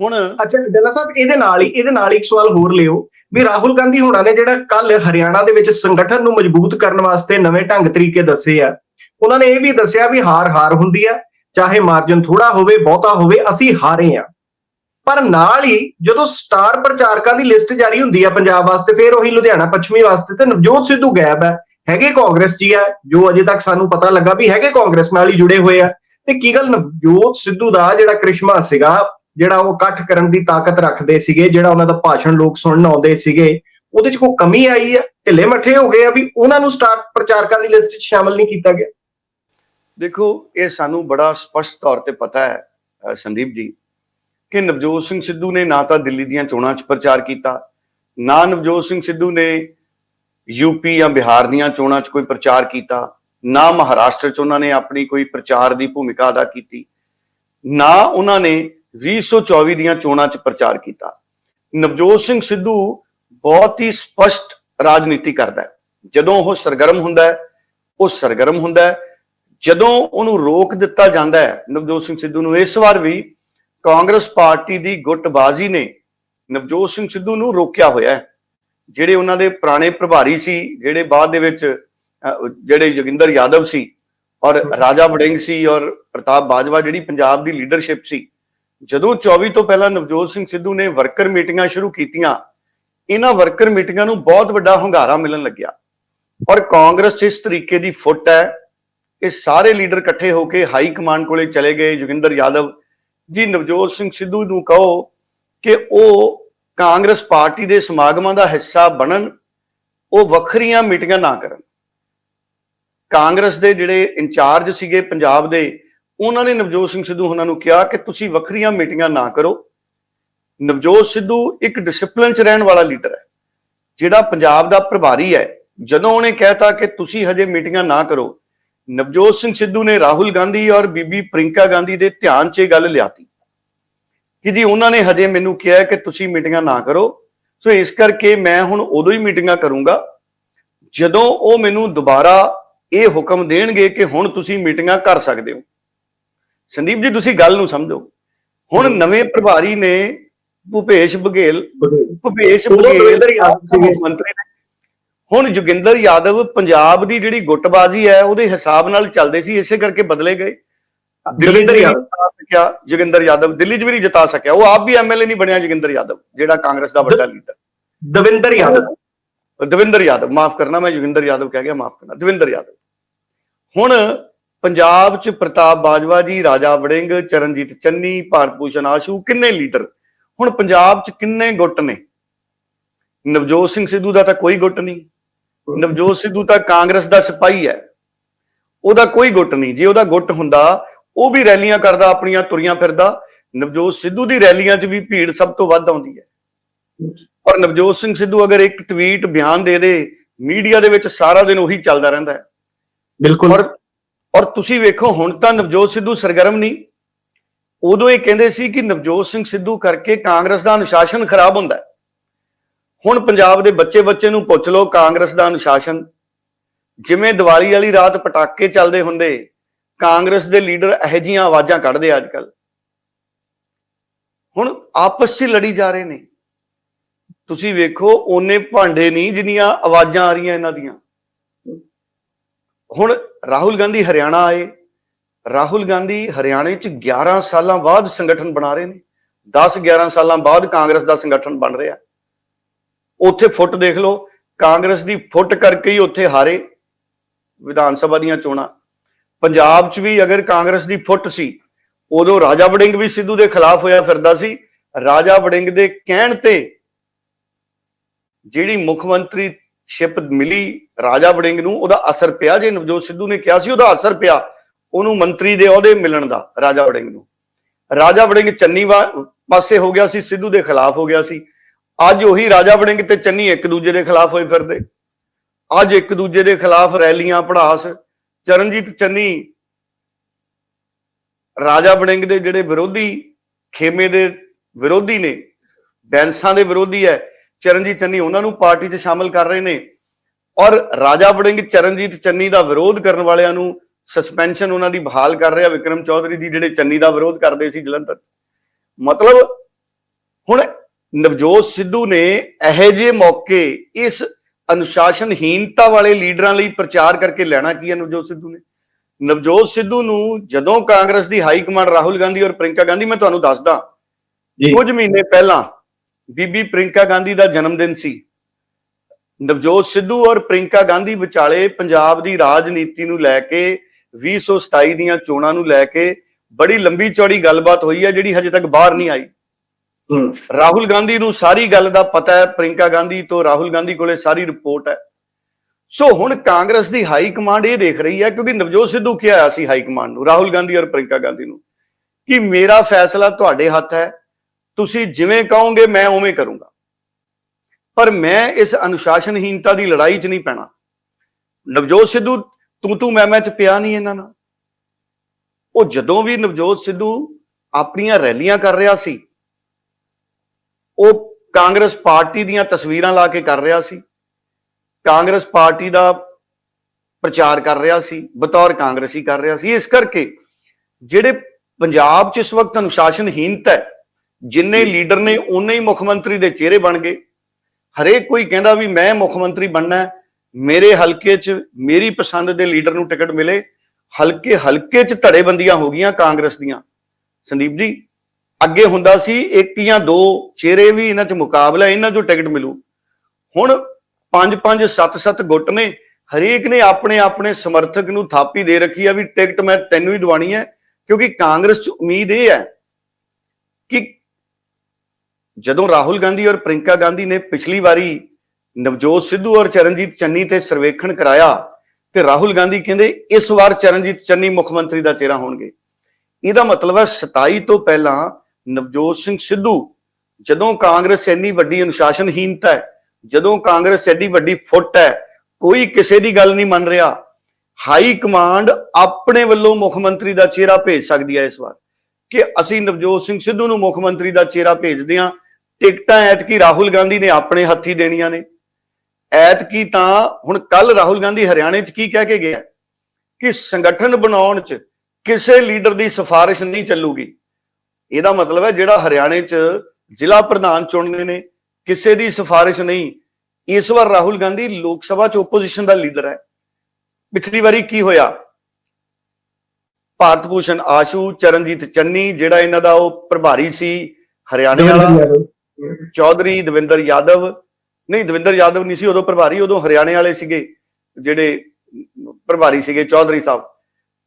B: ਹੁਣ
A: ਅੱਛਾ, ਡੱਲਾ ਸਾਹਿਬ, ਇਹਦੇ ਨਾਲ ਹੀ, ਇਹਦੇ ਨਾਲ ਇੱਕ ਸਵਾਲ ਹੋਰ ਲਿਓ। ਵੀ ਰਾਹੁਲ ਗਾਂਧੀ ਹੋਣਾ ਨੇ ਜਿਹੜਾ ਕੱਲ ਹਰਿਆਣਾ ਦੇ ਵਿੱਚ ਸੰਗਠਨ ਨੂੰ ਮਜ਼ਬੂਤ ਕਰਨ ਵਾਸਤੇ ਨਵੇਂ ਢੰਗ ਤਰੀਕੇ ਦੱਸੇ ਆ, ਉਹਨਾਂ ਨੇ ਇਹ ਵੀ ਦੱਸਿਆ ਵੀ ਹਾਰ ਹਾਰ ਹੁੰਦੀ ਆ, ਚਾਹੇ ਮਾਰਜਨ ਥੋੜਾ ਹੋਵੇ, ਬਹੁਤਾ ਹੋਵੇ, ਅਸੀਂ ਹਾਰੇ ਆ। ਪਰ ਨਾਲ ਹੀ ਜਦੋਂ ਸਟਾਰ ਪ੍ਰਚਾਰਕਾਂ ਦੀ ਲਿਸਟ ਜਾਰੀ ਹੁੰਦੀ ਆ ਪੰਜਾਬ ਵਾਸਤੇ, ਫਿਰ ਉਹੀ ਲੁਧਿਆਣਾ ਪੱਛਮੀ ਵਾਸਤੇ ਤੇ ਨਵਜੋਤ ਸਿੱਧੂ ਗਾਇਬ ਹੈ ਹੈਗੇ ਕਾਂਗਰਸ 'ਚ ਹੀ ਆ, ਜੋ ਅਜੇ ਤੱਕ ਸਾਨੂੰ ਪਤਾ ਲੱਗਾ ਵੀ ਹੈਗੇ ਕਾਂਗਰਸ ਨਾਲ ਹੀ ਜੁੜੇ ਹੋਏ ਆ। ਤੇ ਕੀ ਗੱਲ ਨਵਜੋਤ ਸਿੱਧੂ ਦਾ ਜਿਹੜਾ ਕ੍ਰਿਸ਼ਮਾ ਸੀਗਾ ਜਿਹੜਾ ਉਹ ਇਕੱਠ ਕਰਨ ਦੀ ਤਾਕਤ ਰੱਖਦੇ ਸੀਗੇ, ਜਿਹੜਾ ਉਹਨਾਂ ਦਾ ਭਾਸ਼ਣ ਲੋਕ ਸੁਣਨ ਆਉਂਦੇ ਸੀਗੇ, ਉਹਦੇ 'ਚ ਕੋਈ ਕਮੀ ਆਈ ਹੈ ਢਿੱਲੇ ਮੱਠੇ ਹੋ ਗਏ ਆ ਵੀ ਉਹਨਾਂ ਨੂੰ ਸਟਾਰ ਪ੍ਰਚਾਰਕਾਂ ਦੀ ਲਿਸਟ 'ਚ ਸ਼ਾਮਲ ਨਹੀਂ ਕੀਤਾ ਗਿਆ?
B: ਦੇਖੋ, ਇਹ ਸਾਨੂੰ ਬੜਾ ਸਪਸ਼ਟ ਤੌਰ ਤੇ ਪਤਾ ਹੈ ਸੰਦੀਪ ਜੀ, ਕਿ ਨਵਜੋਤ ਸਿੰਘ ਸਿੱਧੂ ਨੇ ਨਾ ਤਾਂ ਦਿੱਲੀ ਦੀਆਂ ਚੋਣਾਂ 'ਚ ਪ੍ਰਚਾਰ ਕੀਤਾ, ਨਾ ਨਵਜੋਤ ਸਿੰਘ ਸਿੱਧੂ ਨੇ ਯੂਪੀ ਜਾਂ ਬਿਹਾਰ ਦੀਆਂ ਚੋਣਾਂ 'ਚ ਕੋਈ ਪ੍ਰਚਾਰ ਕੀਤਾ, ਨਾ ਮਹਾਰਾਸ਼ਟਰ 'ਚ ਉਹਨਾਂ ਨੇ ਆਪਣੀ ਕੋਈ ਪ੍ਰਚਾਰ ਦੀ ਭੂਮਿਕਾ ਅਦਾ ਕੀਤੀ, ਨਾ ਉਹਨਾਂ ਨੇ 2024 ਦੀਆਂ ਚੋਣਾਂ 'ਚ ਪ੍ਰਚਾਰ ਕੀਤਾ। ਨਵਜੋਤ ਸਿੰਘ ਸਿੱਧੂ ਬਹੁਤ ਹੀ ਸਪਸ਼ਟ ਰਾਜਨੀਤੀ ਕਰਦਾ ਹੈ। ਜਦੋਂ ਉਹ ਸਰਗਰਮ ਹੁੰਦਾ ਹੈ, ਉਹ ਸਰਗਰਮ ਹੁੰਦਾ ਹੈ। ਜਦੋਂ ਉਹਨੂੰ ਰੋਕ ਦਿੱਤਾ ਜਾਂਦਾ ਹੈ, ਨਵਜੋਤ ਸਿੰਘ ਸਿੱਧੂ ਨੂੰ ਇਸ ਵਾਰ ਵੀ ਕਾਂਗਰਸ ਪਾਰਟੀ ਦੀ ਗੁੱਟਬਾਜ਼ੀ ਨੇ ਨਵਜੋਤ ਸਿੰਘ ਸਿੱਧੂ ਨੂੰ ਰੋਕਿਆ ਹੋਇਆ ਹੈ। ਜਿਹੜੇ ਉਹਨਾਂ ਦੇ ਪੁਰਾਣੇ ਪ੍ਰਭਾਰੀ ਸੀ, ਜਿਹੜੇ ਬਾਅਦ ਦੇ ਵਿੱਚ ਜਿਹੜੇ ਜੋਗਿੰਦਰ ਯਾਦਵ ਸੀ ਔਰ ਰਾਜਾ ਵੜਿੰਗ ਸੀ ਔਰ ਪ੍ਰਤਾਪ ਬਾਜਵਾ ਜਿਹੜੀ ਪੰਜਾਬ ਦੀ ਲੀਡਰਸ਼ਿਪ ਸੀ ਜਦੋਂ 24 ਤੋਂ ਪਹਿਲਾਂ ਨਵਜੋਤ ਸਿੰਘ ਸਿੱਧੂ ਨੇ ਵਰਕਰ ਮੀਟਿੰਗਾਂ ਸ਼ੁਰੂ ਕੀਤੀਆਂ, ਇਹਨਾਂ ਵਰਕਰ ਮੀਟਿੰਗਾਂ ਨੂੰ ਬਹੁਤ ਵੱਡਾ ਹੁੰਗਾਰਾ ਮਿਲਣ ਲੱਗਿਆ। ਔਰ ਕਾਂਗਰਸ ਇਸ ਤਰੀਕੇ ਦੀ ਫੁੱਟ ਹੈ, ਇਹ ਸਾਰੇ ਲੀਡਰ ਇਕੱਠੇ ਹੋ ਕੇ ਹਾਈ ਕਮਾਂਡ ਕੋਲੇ ਚਲੇ ਗਏ, ਜੋਗਿੰਦਰ ਯਾਦਵ ਜੀ, ਨਵਜੋਤ ਸਿੰਘ ਸਿੱਧੂ ਨੂੰ ਕਹੋ ਕਿ ਉਹ ਕਾਂਗਰਸ ਪਾਰਟੀ ਦੇ ਸਮਾਗਮਾਂ ਦਾ ਹਿੱਸਾ ਬਣਨ, ਉਹ ਵੱਖਰੀਆਂ ਮੀਟਿੰਗਾਂ ਨਾ ਕਰਨ। ਕਾਂਗਰਸ ਦੇ ਜਿਹੜੇ ਇੰਚਾਰਜ ਸੀਗੇ ਪੰਜਾਬ ਦੇ ਉਹਨਾਂ ਨੇ ਨਵਜੋਤ ਸਿੰਘ ਸਿੱਧੂ ਉਹਨਾਂ ਨੂੰ ਕਿਹਾ ਕਿ ਤੁਸੀਂ ਵੱਖਰੀਆਂ ਮੀਟਿੰਗਾਂ ਨਾ ਕਰੋ। ਨਵਜੋਤ ਸਿੱਧੂ ਇੱਕ ਡਿਸਪਲਿਨ 'ਚ ਰਹਿਣ ਵਾਲਾ ਲੀਡਰ ਹੈ, ਜਿਹੜਾ ਪੰਜਾਬ ਦਾ ਪ੍ਰਭਾਰੀ ਹੈ। ਜਦੋਂ ਉਹਨੇ ਕਹਿਤਾ ਕਿ ਤੁਸੀਂ ਹਜੇ ਮੀਟਿੰਗਾਂ ਨਾ ਕਰੋ, ਨਵਜੋਤ ਸਿੰਘ ਸਿੱਧੂ ਨੇ ਰਾਹੁਲ ਗਾਂਧੀ ਔਰ ਬੀਬੀ ਪ੍ਰਿੰਕਾ ਗਾਂਧੀ ਦੇ ਧਿਆਨ 'ਚ ਇਹ ਗੱਲ ਲਿਆਤੀ ਕਿ ਜੀ ਉਹਨਾਂ ਨੇ ਹਜੇ ਮੈਨੂੰ ਕਿਹਾ ਕਿ ਤੁਸੀਂ ਮੀਟਿੰਗਾਂ ਨਾ ਕਰੋ। ਸੋ ਇਸ ਕਰਕੇ ਮੈਂ ਹੁਣ ਉਦੋਂ ਹੀ ਮੀਟਿੰਗਾਂ ਕਰੂੰਗਾ, ਜਦੋਂ ਉਹ ਮੈਨੂੰ ਦੁਬਾਰਾ ਇਹ ਹੁਕਮ ਦੇਣਗੇ ਕਿ ਹੁਣ ਤੁਸੀਂ ਮੀਟਿੰਗਾਂ ਕਰ ਸਕਦੇ ਹੋ। ਸੰਦੀਪ ਜੀ ਤੁਸੀਂ ਗੱਲ ਨੂੰ ਸਮਝੋ। ਹੁਣ ਨਵੇਂ ਪ੍ਰਭਾਰੀ ਨੇ ਭੁਪੇਸ਼ ਬਘੇਲ ਭੁਪੇਸ਼। ਮੁੱਖ ਮੰਤਰੀ ਨੇ। ਹੁਣ ਜੋਗਿੰਦਰ ਯਾਦਵ ਪੰਜਾਬ ਦੀ ਜਿਹੜੀ ਗੁੱਟਬਾਜ਼ੀ ਹੈ ਉਹਦੇ ਹਿਸਾਬ ਨਾਲ ਚੱਲਦੇ ਸੀ ਇਸੇ ਕਰਕੇ ਬਦਲੇ ਗਏ। ਦਿੱਲੀ ਜਿਤਾ ਸਕਿਆ ਜੋਗਿੰਦਰ ਯਾਦਵ। ਦਿੱਲੀ 'ਚ ਵੀ ਨਹੀਂ ਜਿਤਾ ਸਕਿਆ। ਉਹ ਆਪ ਵੀ ਐਮਐਲਏ ਨਹੀਂ ਬਣਿਆ ਜੋਗਿੰਦਰ ਯਾਦਵ ਜਿਹੜਾ ਕਾਂਗਰਸ ਦਾ ਵੱਡਾ ਲੀਡਰ।
A: ਦਵਿੰਦਰ ਯਾਦਵ।
B: ਦਵਿੰਦਰ ਯਾਦਵ। ਮਾਫ ਕਰਨਾ ਮੈਂ ਜੋਗਿੰਦਰ ਯਾਦਵ ਕਹਿ ਗਿਆ ਮਾਫ ਕਰਨਾ। ਦਵਿੰਦਰ ਯਾਦਵ। ਹੁਣ ਪੰਜਾਬ 'ਚ ਪ੍ਰਤਾਪ ਬਾਜਵਾ ਜੀ ਰਾਜਾ ਵੜਿੰਗ ਚਰਨਜੀਤ ਚੰਨੀ ਭਾਰਤਭੂਸ਼ਣ ਆਸ਼ੂ ਕਿੰਨੇ ਲੀਡਰ? ਹੁਣ ਪੰਜਾਬ 'ਚ ਕਿੰਨੇ ਗੁੱਟ ਨੇ? ਨਵਜੋਤ ਸਿੰਘ ਸਿੱਧੂ ਦਾ ਤਾਂ ਕੋਈ ਗੁੱਟ ਨਹੀਂ। ਨਵਜੋਤ ਸਿੱਧੂ ਤਾਂ ਕਾਂਗਰਸ ਦਾ ਸਿਪਾਹੀ ਹੈ। ਉਹਦਾ ਕੋਈ ਗੁੱਟ ਨਹੀਂ। ਜੇ ਉਹਦਾ ਗੁੱਟ ਹੁੰਦਾ ਉਹ ਵੀ ਰੈਲੀਆਂ ਕਰਦਾ ਆਪਣੀਆਂ ਤੁਰੀਆਂ ਫਿਰਦਾ। ਨਵਜੋਤ ਸਿੱਧੂ ਦੀ ਰੈਲੀਆਂ 'ਚ ਵੀ ਭੀੜ ਸਭ ਤੋਂ ਵੱਧ ਆਉਂਦੀ ਹੈ। ਪਰ ਨਵਜੋਤ ਸਿੰਘ ਸਿੱਧੂ ਅਗਰ ਇੱਕ ਟਵੀਟ ਬਿਆਨ ਦੇ ਦੇ ਮੀਡੀਆ ਦੇ ਵਿੱਚ ਸਾਰਾ ਦਿਨ ਉਹੀ ਚੱਲਦਾ ਰਹਿੰਦਾ ਹੈ।
A: ਬਿਲਕੁਲ।
B: ਔਰ ਤੁਸੀਂ ਵੇਖੋ, ਹੁਣ ਤਾਂ ਨਵਜੋਤ ਸਿੱਧੂ ਸਰਗਰਮ ਨਹੀਂ। ਉਦੋਂ ਇਹ ਕਹਿੰਦੇ ਸੀ ਕਿ ਨਵਜੋਤ ਸਿੰਘ ਸਿੱਧੂ ਕਰਕੇ ਕਾਂਗਰਸ ਦਾ ਅਨੁਸ਼ਾਸਨ ਖਰਾਬ ਹੁੰਦਾ ਹੁਣ ਪੰਜਾਬ ਦੇ ਬੱਚੇ ਬੱਚੇ ਨੂੰ ਪੁੱਛ ਲਓ, ਕਾਂਗਰਸ ਦਾ ਅਨੁਸ਼ਾਸਨ। ਜਿਵੇਂ ਦੀਵਾਲੀ ਵਾਲੀ ਰਾਤ ਪਟਾਕੇ ਚੱਲਦੇ ਹੁੰਦੇ, ਕਾਂਗਰਸ ਦੇ ਲੀਡਰ ਇਹੋ ਜਿਹੀਆਂ ਆਵਾਜ਼ਾਂ ਕੱਢਦੇ ਅੱਜ ਕੱਲ ਹੁਣ ਆਪਸ 'ਚ ਲੜੀ ਜਾ ਰਹੇ ਨੇ। ਤੁਸੀਂ ਵੇਖੋ ਉਹਨੇ ਭਾਂਡੇ ਨਹੀਂ ਜਿੰਨੀਆਂ ਆਵਾਜ਼ਾਂ ਆ ਰਹੀਆਂ ਇਹਨਾਂ ਦੀਆਂ। ਹੁਣ ਰਾਹੁਲ ਗਾਂਧੀ ਹਰਿਆਣਾ ਆਏ। ਰਾਹੁਲ ਗਾਂਧੀ ਹਰਿਆਣੇ 'ਚ 11 ਸਾਲਾਂ ਬਾਅਦ ਸੰਗਠਨ ਬਣਾ ਰਹੇ ਨੇ। 10 11 ਸਾਲਾਂ ਬਾਅਦ ਕਾਂਗਰਸ ਦਾ ਸੰਗਠਨ ਬਣ ਰਿਹਾ। ਉੱਥੇ ਫੁੱਟ ਦੇਖ ਲਓ, ਕਾਂਗਰਸ ਦੀ ਫੁੱਟ ਕਰਕੇ ਹੀ ਉੱਥੇ ਹਾਰੇ ਵਿਧਾਨ ਸਭਾ ਦੀਆਂ ਚੋਣਾਂ। ਪੰਜਾਬ 'ਚ ਵੀ ਅਗਰ ਕਾਂਗਰਸ ਦੀ ਫੁੱਟ ਸੀ, ਉਦੋਂ ਰਾਜਾ ਵੜਿੰਗ ਵੀ ਸਿੱਧੂ ਦੇ ਖਿਲਾਫ ਹੋਇਆ ਫਿਰਦਾ ਸੀ। ਰਾਜਾ ਵੜਿੰਗ ਦੇ ਕਹਿਣ ਤੇ ਜਿਹੜੀ ਮੁੱਖ ਮੰਤਰੀ ਸ਼ਿਪ ਮਿਲੀ, ਰਾਜਾ ਵੜਿੰਗ ਨੂੰ, ਉਹਦਾ ਅਸਰ ਪਿਆ ਜੇ ਨਵਜੋਤ ਸਿੱਧੂ ਨੇ ਕਿਹਾ ਸੀ, ਉਹਦਾ ਅਸਰ ਪਿਆ, ਉਹਨੂੰ ਮੰਤਰੀ ਦੇ ਅਹੁਦੇ ਮਿਲਣ ਦਾ, ਰਾਜਾ ਵੜਿੰਗ ਨੂੰ। ਰਾਜਾ ਵੜਿੰਗ ਚੰਨੀ ਪਾਸੇ ਹੋ ਗਿਆ ਸੀ, ਸਿੱਧੂ ਦੇ ਖਿਲਾਫ ਹੋ ਗਿਆ ਸੀ। ਅੱਜ ਉਹੀ ਰਾਜਾ ਵੜਿੰਗ ਤੇ ਚੰਨੀ ਇੱਕ ਦੂਜੇ ਦੇ ਖਿਲਾਫ ਹੋਏ ਫਿਰਦੇ। ਅੱਜ ਇੱਕ ਦੂਜੇ ਦੇ ਖਿਲਾਫ ਰੈਲੀਆਂ, ਪੜਾਸ। ਚਰਨਜੀਤ ਚੰਨੀ ਰਾਜਾ ਵੜਿੰਗ ਦੇ ਜਿਹੜੇ ਵਿਰੋਧੀ ਖੇਮੇ ਦੇ ਵਿਰੋਧੀ ਨੇ, ਬੈਂਸਾਂ ਦੇ ਵਿਰੋਧੀ ਹੈ ਚਰਨਜੀਤ ਚੰਨੀ ਉਹਨਾਂ ਨੂੰ ਪਾਰਟੀ 'ਚ ਸ਼ਾਮਲ ਕਰ ਰਹੇ ਨੇ ਔਰ ਰਾਜਾ ਵੜਿੰਗ ਚਰਨਜੀਤ ਚੰਨੀ ਦਾ ਵਿਰੋਧ ਕਰਨ ਵਾਲਿਆਂ ਨੂੰ ਸਸਪੈਂਸ਼ਨ ਉਹਨਾਂ ਦੀ ਬਹਾਲ ਕਰ ਰਿਹਾ ਵਿਕਰਮ ਚੌਧਰੀ ਦੀ ਜਿਹੜੇ ਚੰਨੀ ਦਾ ਵਿਰੋਧ ਕਰਦੇ ਸੀ ਜਲੰਧਰ। ਮਤਲਬ ਹੁਣ ਨਵਜੋਤ ਸਿੱਧੂ ਨੇ ਇਹੋ ਜਿਹੇ ਮੌਕੇ ਇਸ ਅਨੁਸ਼ਾਸਨਹੀਨਤਾ ਵਾਲੇ ਲੀਡਰਾਂ ਲਈ ਪ੍ਰਚਾਰ ਕਰਕੇ ਲੈਣਾ ਕੀ ਹੈ ਨਵਜੋਤ ਸਿੱਧੂ ਨੇ ਨਵਜੋਤ ਸਿੱਧੂ ਨੂੰ ਜਦੋਂ ਕਾਂਗਰਸ ਦੀ ਹਾਈ ਕਮਾਂਡ ਰਾਹੁਲ ਗਾਂਧੀ ਔਰ ਪ੍ਰਿੰਕਾ ਗਾਂਧੀ ਮੈਂ ਤੁਹਾਨੂੰ ਦੱਸਦਾ। ਕੁਝ ਮਹੀਨੇ ਪਹਿਲਾਂ ਬੀਬੀ ਪ੍ਰਿੰਕਾ ਗਾਂਧੀ ਦਾ ਜਨਮ ਦਿਨ ਸੀ। ਨਵਜੋਤ ਸਿੱਧੂ ਔਰ ਪ੍ਰਿੰਕਾ ਗਾਂਧੀ ਵਿਚਾਲੇ ਪੰਜਾਬ ਦੀ ਰਾਜਨੀਤੀ ਨੂੰ ਲੈ ਕੇ 2027 ਦੀਆਂ ਚੋਣਾਂ ਨੂੰ ਲੈ ਕੇ ਬੜੀ ਲੰਬੀ ਚੌੜੀ ਗੱਲਬਾਤ ਹੋਈ ਹੈ ਜਿਹੜੀ ਹਜੇ ਤੱਕ ਬਾਹਰ ਨਹੀਂ ਆਈ।
A: ਹੂੰ।
B: ਰਾਹੁਲ ਗਾਂਧੀ ਨੂੰ ਸਾਰੀ ਗੱਲ ਦਾ ਪਤਾ ਹੈ ਪ੍ਰਿੰਕਾ ਗਾਂਧੀ ਤੋਂ ਰਾਹੁਲ ਗਾਂਧੀ ਕੋਲੇ ਸਾਰੀ ਰਿਪੋਰਟ ਹੈ। ਸੋ ਹੁਣ ਕਾਂਗਰਸ ਦੀ ਹਾਈ ਕਮਾਂਡ ਇਹ ਦੇਖ ਰਹੀ ਹੈ ਕਿਉਂਕਿ ਨਵਜੋਤ ਸਿੱਧੂ ਕੀ ਆਇਆ ਸੀ ਹਾਈ ਕਮਾਂਡ ਨੂੰ ਰਾਹੁਲ ਗਾਂਧੀ ਔਰ ਪ੍ਰਿੰਕਾ ਗਾਂਧੀ ਨੂੰ ਕਿ ਮੇਰਾ ਫੈਸਲਾ ਤੁਹਾਡੇ ਹੱਥ ਹੈ ਤੁਸੀਂ ਜਿਵੇਂ ਕਹੋਗੇ, ਮੈਂ ਉਵੇਂ ਕਰੂੰਗਾ। ਪਰ ਮੈਂ ਇਸ ਅਨੁਸ਼ਾਸਨਹੀਨਤਾ ਦੀ ਲੜਾਈ 'ਚ ਨਹੀਂ ਪੈਣਾ। ਨਵਜੋਤ ਸਿੱਧੂ, ਤੂੰ ਤੂੰ ਮੈਂ ਮੈਂ 'ਚ ਪਿਆ ਨਹੀਂ ਇਹਨਾਂ ਨਾਲ। ਉਹ ਜਦੋਂ ਵੀ ਨਵਜੋਤ ਸਿੱਧੂ ਆਪਣੀਆਂ ਰੈਲੀਆਂ ਕਰ ਰਿਹਾ ਸੀ, ਉਹ ਕਾਂਗਰਸ ਪਾਰਟੀ ਦੀਆਂ ਤਸਵੀਰਾਂ ਲਾ ਕੇ ਕਰ ਰਿਹਾ ਸੀ, ਕਾਂਗਰਸ ਪਾਰਟੀ ਦਾ ਪ੍ਰਚਾਰ ਕਰ ਰਿਹਾ ਸੀ, ਬਤੌਰ ਕਾਂਗਰਸੀ ਕਰ ਰਿਹਾ ਸੀ, ਇਸ ਕਰਕੇ ਜਿਹੜੇ ਪੰਜਾਬ 'ਚ ਇਸ ਵਕਤ ਅਨੁਸ਼ਾਸਨਹੀਨਤਾ ਹੈ ਜਿੰਨੇ ਲੀਡਰ ਨੇ ਉਨੇ ਹੀ ਮੁੱਖ ਮੰਤਰੀ ਦੇ ਚਿਹਰੇ ਬਣ ਗਏ। ਹਰੇਕ ਕੋਈ ਕਹਿੰਦਾ ਵੀ ਮੈਂ ਮੁੱਖ ਮੰਤਰੀ ਬਣਨਾ ਮੇਰੇ ਹਲਕੇ 'ਚ ਮੇਰੀ ਪਸੰਦ ਦੇ ਲੀਡਰ ਨੂੰ ਟਿਕਟ ਮਿਲੇ। ਹਲਕੇ ਹਲਕੇ 'ਚ ਧੜੇਬੰਦੀਆਂ ਹੋ ਗਈਆਂ ਕਾਂਗਰਸ ਦੀਆਂ। ਸੰਦੀਪ ਜੀ ਅੱਗੇ ਹੁੰਦਾ ਸੀ ਇੱਕ ਜਾਂ ਦੋ ਚਿਹਰੇ ਵੀ ਇਹਨਾਂ 'ਚ ਮੁਕਾਬਲਾ ਇਹਨਾਂ 'ਚੋਂ ਟਿਕਟ ਮਿਲੂ। ਹੁਣ ਪੰਜ ਪੰਜ ਸੱਤ ਸੱਤ ਗੁੱਟ ਨੇ। ਹਰੇਕ ਨੇ ਆਪਣੇ ਆਪਣੇ ਸਮਰਥਕ ਨੂੰ ਥਾਪੀ ਦੇ ਰੱਖੀ ਆ ਵੀ ਟਿਕਟ ਮੈਂ ਤੈਨੂੰ ਹੀ ਦਵਾਣੀ ਹੈ ਕਿਉਂਕਿ ਕਾਂਗਰਸ 'ਚ ਉਮੀਦ ਇਹ ਹੈ ਕਿ ਜਦੋਂ ਰਾਹੁਲ ਗਾਂਧੀ ਔਰ ਪ੍ਰਿੰਕਾ ਗਾਂਧੀ ਨੇ ਪਿਛਲੀ ਵਾਰੀ ਨਵਜੋਤ ਸਿੱਧੂ ਔਰ ਚਰਨਜੀਤ ਚੰਨੀ ਤੇ ਸਰਵੇਖਣ ਕਰਾਇਆ ਤੇ ਰਾਹੁਲ ਗਾਂਧੀ ਕਹਿੰਦੇ ਇਸ ਵਾਰ ਚਰਨਜੀਤ ਚੰਨੀ ਮੁੱਖ ਮੰਤਰੀ ਦਾ ਚਿਹਰਾ ਹੋਣਗੇ। ਇਹਦਾ ਮਤਲਬ ਹੈ 27 ਤੋਂ ਪਹਿਲਾਂ ਨਵਜੋਤ ਸਿੰਘ ਸਿੱਧੂ, ਜਦੋਂ ਕਾਂਗਰਸ ਇੰਨੀ ਵੱਡੀ ਅਨੁਸ਼ਾਸਨਹੀਨਤਾ ਹੈ, ਜਦੋਂ ਕਾਂਗਰਸ ਐਡੀ ਵੱਡੀ ਫੁੱਟ ਹੈ, ਕੋਈ ਕਿਸੇ ਦੀ ਗੱਲ ਨਹੀਂ ਮੰਨ ਰਿਹਾ। ਹਾਈ ਕਮਾਂਡ ਆਪਣੇ ਵੱਲੋਂ ਮੁੱਖ ਮੰਤਰੀ ਦਾ ਚਿਹਰਾ ਭੇਜ ਸਕਦੀ ਹੈ ਇਸ ਵਾਰ। ਕਿ ਅਸੀਂ ਨਵਜੋਤ ਸਿੰਘ ਸਿੱਧੂ ਨੂੰ ਮੁੱਖ ਮੰਤਰੀ ਦਾ ਚਿਹਰਾ ਭੇਜਦੇ ਹਾਂ ਟਿਕਟਾਂ ਐਤਕੀ ਰਾਹੁਲ ਗਾਂਧੀ ਨੇ ਆਪਣੇ ਹੱਥੀ ਦੇਣੀਆਂ ਨੇ। ਐਤਕੀ ਤਾਂ ਹੁਣ ਕੱਲ ਰਾਹੁਲ ਗਾਂਧੀ ਹਰਿਆਣੇ 'ਚ ਕੀ ਕਹਿ ਕੇ ਗਿਆ? ਕਿ ਸੰਗਠਨ ਬਣਾਉਣ 'ਚ ਕਿਸੇ ਲੀਡਰ ਦੀ ਸਿਫਾਰਿਸ਼ ਨਹੀਂ ਚੱਲੂਗੀ। ਇਹਦਾ ਮਤਲਬ ਹੈ ਜਿਹੜਾ ਹਰਿਆਣੇ 'ਚ ਜ਼ਿਲ੍ਹਾ ਪ੍ਰਧਾਨ ਚੁਣਨੇ ਨੇ ਕਿਸੇ ਦੀ ਸਿਫਾਰਿਸ਼ ਨਹੀਂ। ਇਸ ਵਾਰ ਰਾਹੁਲ ਗਾਂਧੀ ਲੋਕ ਸਭਾ 'ਚ ਓਪੋਜੀਸ਼ਨ ਦਾ ਲੀਡਰ ਹੈ। ਪਿਛਲੀ ਵਾਰੀ ਕੀ ਹੋਇਆ? ਭਾਰਤ ਭੂਸ਼ਣ ਆਸ਼ੂ ਚਰਨਜੀਤ ਚੰਨੀ ਜਿਹੜਾ ਇਹਨਾਂ ਦਾ ਉਹ ਪ੍ਰਭਾਰੀ ਸੀ ਹਰਿਆਣੇ ਵਾਲਾ। ਚੌਧਰੀ ਦਵਿੰਦਰ ਯਾਦਵ, ਨਹੀਂ, ਦਵਿੰਦਰ ਯਾਦਵ ਨਹੀਂ ਸੀ ਉਦੋਂ ਪ੍ਰਭਾਰੀ, ਉਦੋਂ ਹਰਿਆਣੇ ਵਾਲੇ ਸੀਗੇ, ਜਿਹੜੇ ਪ੍ਰਭਾਰੀ ਸੀਗੇ ਚੌਧਰੀ ਸਾਹਿਬ।